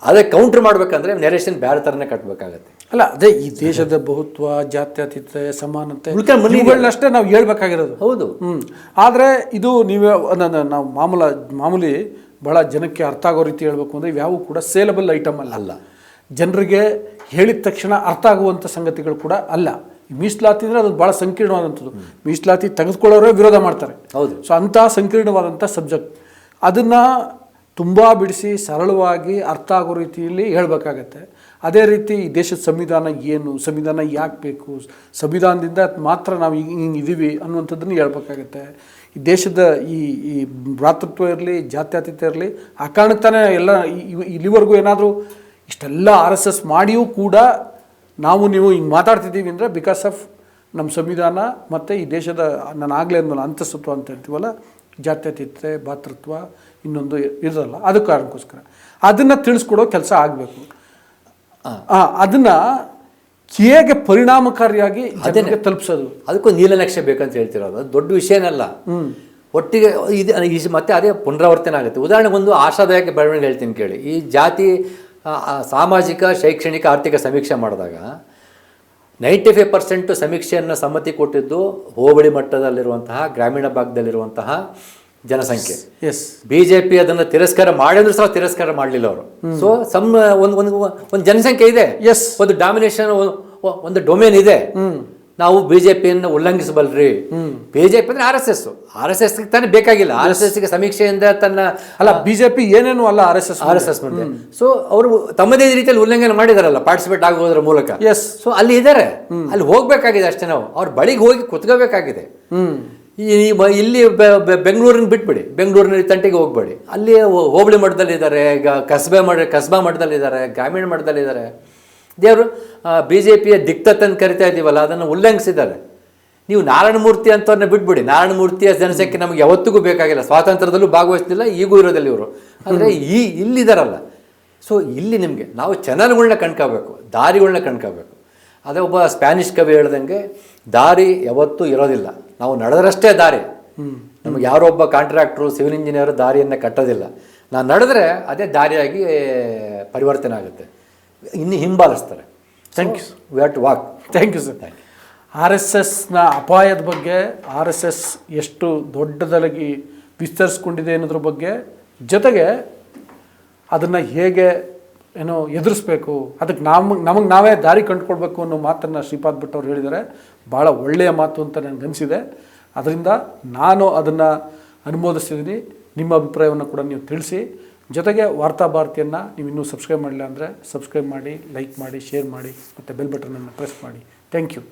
ಅದಕ್ಕೆ ಕೌಂಟರ್ ಮಾಡಬೇಕಂದ್ರೆ ನೆರೇಷನ್ ಬೇರೆ ಥರನೇ ಕಟ್ಟಬೇಕಾಗತ್ತೆ ಅಲ್ಲ ಅದೇ ಈ ದೇಶದ ಬಹುತ್ವ ಜಾತ್ಯತೀತ ಸಮಾನತೆ. ಇವುಗಳನ್ನಷ್ಟೇ ನಾವು ಹೇಳ್ಬೇಕಾಗಿರೋದು. ಹೌದು. ಹ್ಞೂ ಆದರೆ ಇದು ನೀವೇ ನಾವು ಮಾಮೂಲ ಮಾಮೂಲಿ ಬಹಳ ಜನಕ್ಕೆ ಅರ್ಥ ಆಗೋ ರೀತಿ ಹೇಳ್ಬೇಕು ಅಂದರೆ ಯಾವ ಕೂಡ ಸೇಲಬಲ್ ಐಟಮ್ ಅಲ್ಲ. ಅಲ್ಲ. ಜನರಿಗೆ ಹೇಳಿದ ತಕ್ಷಣ ಅರ್ಥ ಆಗುವಂಥ ಸಂಗತಿಗಳು ಕೂಡ ಅಲ್ಲ. ಮೀಸಲಾತಿ ಅಂದರೆ ಅದು ಭಾಳ ಸಂಕೀರ್ಣವಾದಂಥದ್ದು. ಮೀಸಲಾತಿ ತೆಗೆದುಕೊಳ್ಳೋರೇ ವಿರೋಧ ಮಾಡ್ತಾರೆ. ಹೌದು. ಸೊ ಅಂಥ ಸಂಕೀರ್ಣವಾದಂಥ ಸಬ್ಜೆಕ್ಟ್. ಅದನ್ನು ತುಂಬ ಬಿಡಿಸಿ ಸರಳವಾಗಿ ಅರ್ಥ ಆಗೋ ರೀತಿಯಲ್ಲಿ ಹೇಳಬೇಕಾಗತ್ತೆ. ಅದೇ ರೀತಿ ಈ ದೇಶದ ಸಂವಿಧಾನ ಏನು, ಸಂವಿಧಾನ ಯಾಕೆ ಬೇಕು, ಸಂವಿಧಾನದಿಂದ ಮಾತ್ರ ನಾವು ಹಿಂಗೆ ಹಿಂಗೆ ಇದ್ದೀವಿ ಅನ್ನುವಂಥದ್ದನ್ನು ಹೇಳ್ಬೇಕಾಗತ್ತೆ. ಈ ದೇಶದ ಈ ಈ ಭ್ರಾತೃತ್ವ ಇರಲಿ, ಜಾತ್ಯತೀತ ಇರಲಿ, ಆ ಕಾರಣಕ್ಕೆ ಎಲ್ಲ ಇಲ್ಲಿವರೆಗೂ ಏನಾದರೂ ಇಷ್ಟೆಲ್ಲ ಆರ್ ಎಸ್ ಎಸ್ ಮಾಡಿಯೂ ಕೂಡ ನಾವು ನೀವು ಹಿಂಗೆ ಮಾತಾಡ್ತಿದ್ದೀವಿ ಅಂದರೆ ಬಿಕಾಸ್ ಆಫ್ ನಮ್ಮ ಸಂವಿಧಾನ ಮತ್ತು ಈ ದೇಶದ ನಾನು ಆಗಲೇ ಅಂದಲ್ಲ ಅಂತಸ್ತತ್ವ ಅಂತ ಹೇಳ್ತೀವಲ್ಲ, ಜಾತ್ಯತೀತತೆ, ಭಾತೃತ್ವ ಇನ್ನೊಂದು ಇರೋಲ್ಲ. ಅದಕ್ಕೆ ಕಾರಣಕ್ಕೋಸ್ಕರ. ಅದನ್ನು ತಿಳಿಸ್ಕೊಡೋ ಕೆಲಸ ಆಗಬೇಕು. ಅದನ್ನು ಹೇಗೆ ಪರಿಣಾಮಕಾರಿಯಾಗಿ ಜನರಿಗೆ ತಲುಪಿಸೋದು? ಅದಕ್ಕೂ ನೀಲನಕ್ಷೆ ಬೇಕಂತ ಹೇಳ್ತಿರೋದು. ದೊಡ್ಡ ವಿಷಯನಲ್ಲ ಒಟ್ಟಿಗೆ ಇದು ಈ ಮತ್ತೆ ಅದೇ ಪುನರಾವರ್ತನೆ ಆಗುತ್ತೆ. ಉದಾಹರಣೆಗೆ ಒಂದು ಆಶಾದಾಯಕ ಬೆಳವಣಿಗೆ ಹೇಳ್ತೀನಿ ಕೇಳಿ. ಈ ಜಾತಿ ಸಾಮಾಜಿಕ ಶೈಕ್ಷಣಿಕ ಆರ್ಥಿಕ ಸಮೀಕ್ಷೆ ಮಾಡಿದಾಗ ನೈಂಟಿ ಫೈವ್ ಪರ್ಸೆಂಟು ಸಮೀಕ್ಷೆಯನ್ನು ಸಮ್ಮತಿ ಕೊಟ್ಟಿದ್ದು ಹೋಬಳಿ ಮಟ್ಟದಲ್ಲಿರುವಂತಹ ಗ್ರಾಮೀಣ ಭಾಗದಲ್ಲಿರುವಂತಹ ಜನಸಂಖ್ಯೆ. ಎಸ್ ಬಿ ಜೆ ಪಿ ಅದನ್ನು ತಿರಸ್ಕಾರ ಮಾಡಿದ್ರು ಸಹ ತಿರಸ್ಕಾರ ಮಾಡಲಿಲ್ಲ ಅವರು. ಸೊ ಸಮ್ ಒಂದು ಒಂದು ಒಂದು ಜನಸಂಖ್ಯೆ ಇದೆ. ಎಸ್ ಒಂದು ಡಾಮಿನೇಷನ್ ಒಂದು ಡೊಮೇನ್ ಇದೆ. ನಾವು ಬಿಜೆಪಿಯನ್ನು ಉಲ್ಲಂಘಿಸಬಲ್ರಿ. ಬಿಜೆಪಿ ಅಂದ್ರೆ R S S R S S ತಾನೇ ಬೇಕಾಗಿಲ್ಲ. ಆರ್ ಎಸ್ ಎಸ್ಗೆ ಸಮೀಕ್ಷೆಯಿಂದ ತನ್ನ ಅಲ್ಲ ಬಿಜೆಪಿ ಏನೇನು ಅಲ್ಲ R S S R S S ಮುಂದೆ. ಸೊ ಅವರು ತಮ್ಮದೇ ರೀತಿಯಲ್ಲಿ ಉಲ್ಲಂಘನೆ ಮಾಡಿದಾರಲ್ಲ ಪಾರ್ಟಿಸಿಪೇಟ್ ಆಗೋದ್ರ ಮೂಲಕ. ಎಸ್ ಸೊ ಅಲ್ಲಿ ಇದ್ದಾರೆ ಅಲ್ಲಿ ಹೋಗ್ಬೇಕಾಗಿದೆ ಅಷ್ಟೇ ನಾವು. ಅವ್ರ ಬಳಿಗೆ ಹೋಗಿ ಕುತ್ಕೋಬೇಕಾಗಿದೆ. ಈ ಇಲ್ಲಿ ಬೆಂಗಳೂರಿನ ಬಿಟ್ಬಿಡಿ. ಬೆಂಗಳೂರಿನ ತಂಟೆಗೆ ಹೋಗ್ಬೇಡಿ. ಅಲ್ಲಿ ಹೋಬಳಿ ಮಠದಲ್ಲಿದ್ದಾರೆ ಈಗ ಕಸ್ಬೆ ಮಠ, ಕಸ್ಬಾ ಮಠದಲ್ಲಿದ್ದಾರೆ ಗ್ರಾಮೀಣ ಮಟ್ಟದಲ್ಲಿದ್ದಾರೆ ದೇವರು ಬಿ ಜೆ ಪಿಯ ದಿಕ್ತತ್ ಅಂತ ಕರಿತಾ ಇದ್ದೀವಲ್ಲ, ಅದನ್ನು ಉಲ್ಲಂಘಿಸಿದ್ದಾರೆ. ನೀವು ನಾರಾಯಣ ಮೂರ್ತಿ ಅಂತವ್ರನ್ನ ಬಿಟ್ಬಿಡಿ. ನಾರಾಯಣ ಮೂರ್ತಿಯ ಜನಸಂಖ್ಯೆ ನಮಗೆ ಯಾವತ್ತಿಗೂ ಬೇಕಾಗಿಲ್ಲ. ಸ್ವಾತಂತ್ರ್ಯದಲ್ಲೂ ಭಾಗವಹಿಸ್ತಿಲ್ಲ, ಈಗೂ ಇರೋದಿಲ್ಲ ಇವರು. ಅಂದರೆ ಈ ಇಲ್ಲಿದ್ದಾರಲ್ಲ ಸೊ ಇಲ್ಲಿ ನಿಮಗೆ, ನಾವು ಚಾನಲ್ಗಳನ್ನ ಕಣ್ಕೋಬೇಕು, ದಾರಿಗಳನ್ನ ಕಣ್ಕೋಬೇಕು. ಅದೇ ಒಬ್ಬ ಸ್ಪ್ಯಾನಿಷ್ ಕವಿ ಹೇಳ್ದಂಗೆ ದಾರಿ ಯಾವತ್ತೂ ಇರೋದಿಲ್ಲ. ನಾವು ನಡೆದ್ರಷ್ಟೇ ದಾರಿ. ನಮಗೆ ಯಾರೋ ಒಬ್ಬ ಕಾಂಟ್ರಾಕ್ಟ್ರು ಸಿವಿಲ್ ಇಂಜಿನಿಯರ್ ದಾರಿಯನ್ನು ಕಟ್ಟೋದಿಲ್ಲ. ನಾನು ನಡೆದ್ರೆ ಅದೇ ದಾರಿಯಾಗಿ ಪರಿವರ್ತನೆ ಆಗುತ್ತೆ. ಇನ್ನು ಹಿಂಬಾಲಿಸ್ತಾರೆ. Thank you we have to walk thank you sir thank R S ಎಸ್ನ ಅಪಾಯದ ಬಗ್ಗೆ ಆರ್ ಎಸ್ ಎಸ್ ಎಷ್ಟು ದೊಡ್ಡದಾಗಿ ವಿಸ್ತರಿಸ್ಕೊಂಡಿದೆ ಅನ್ನೋದ್ರ ಬಗ್ಗೆ ಜೊತೆಗೆ ಅದನ್ನು ಹೇಗೆ ಏನೋ ಎದುರಿಸ್ಬೇಕು. ಅದಕ್ಕೆ ನಮಗೆ ನಮಗೆ ನಾವೇ ದಾರಿ ಕಂಡುಕೊಳ್ಬೇಕು ಅನ್ನೋ ಮಾತನ್ನು ಶ್ರೀಪಾದ್ ಭಟ್ ಅವ್ರು ಹೇಳಿದ್ದಾರೆ. ಭಾಳ ಒಳ್ಳೆಯ ಮಾತು ಅಂತ ನನಗನ್ಸಿದೆ ಅದರಿಂದ ನಾನು ಅದನ್ನು ಅನುಮೋದಿಸ್ತಿದ್ದೀನಿ. ನಿಮ್ಮ ಅಭಿಪ್ರಾಯವನ್ನು ಕೂಡ ನೀವು ತಿಳಿಸಿ. ಜೊತೆಗೆ ವಾರ್ತಾ ಭಾರತಿಯನ್ನು ನೀವು ಇನ್ನೂ ಸಬ್ಸ್ಕ್ರೈಬ್ ಮಾಡಿಲ್ಲ ಅಂದರೆ ಸಬ್ಸ್ಕ್ರೈಬ್ ಮಾಡಿ ಲೈಕ್ ಮಾಡಿ ಶೇರ್ ಮಾಡಿ, ಮತ್ತು ಬೆಲ್ ಬಟನನ್ನು ಪ್ರೆಸ್ ಮಾಡಿ. Thank you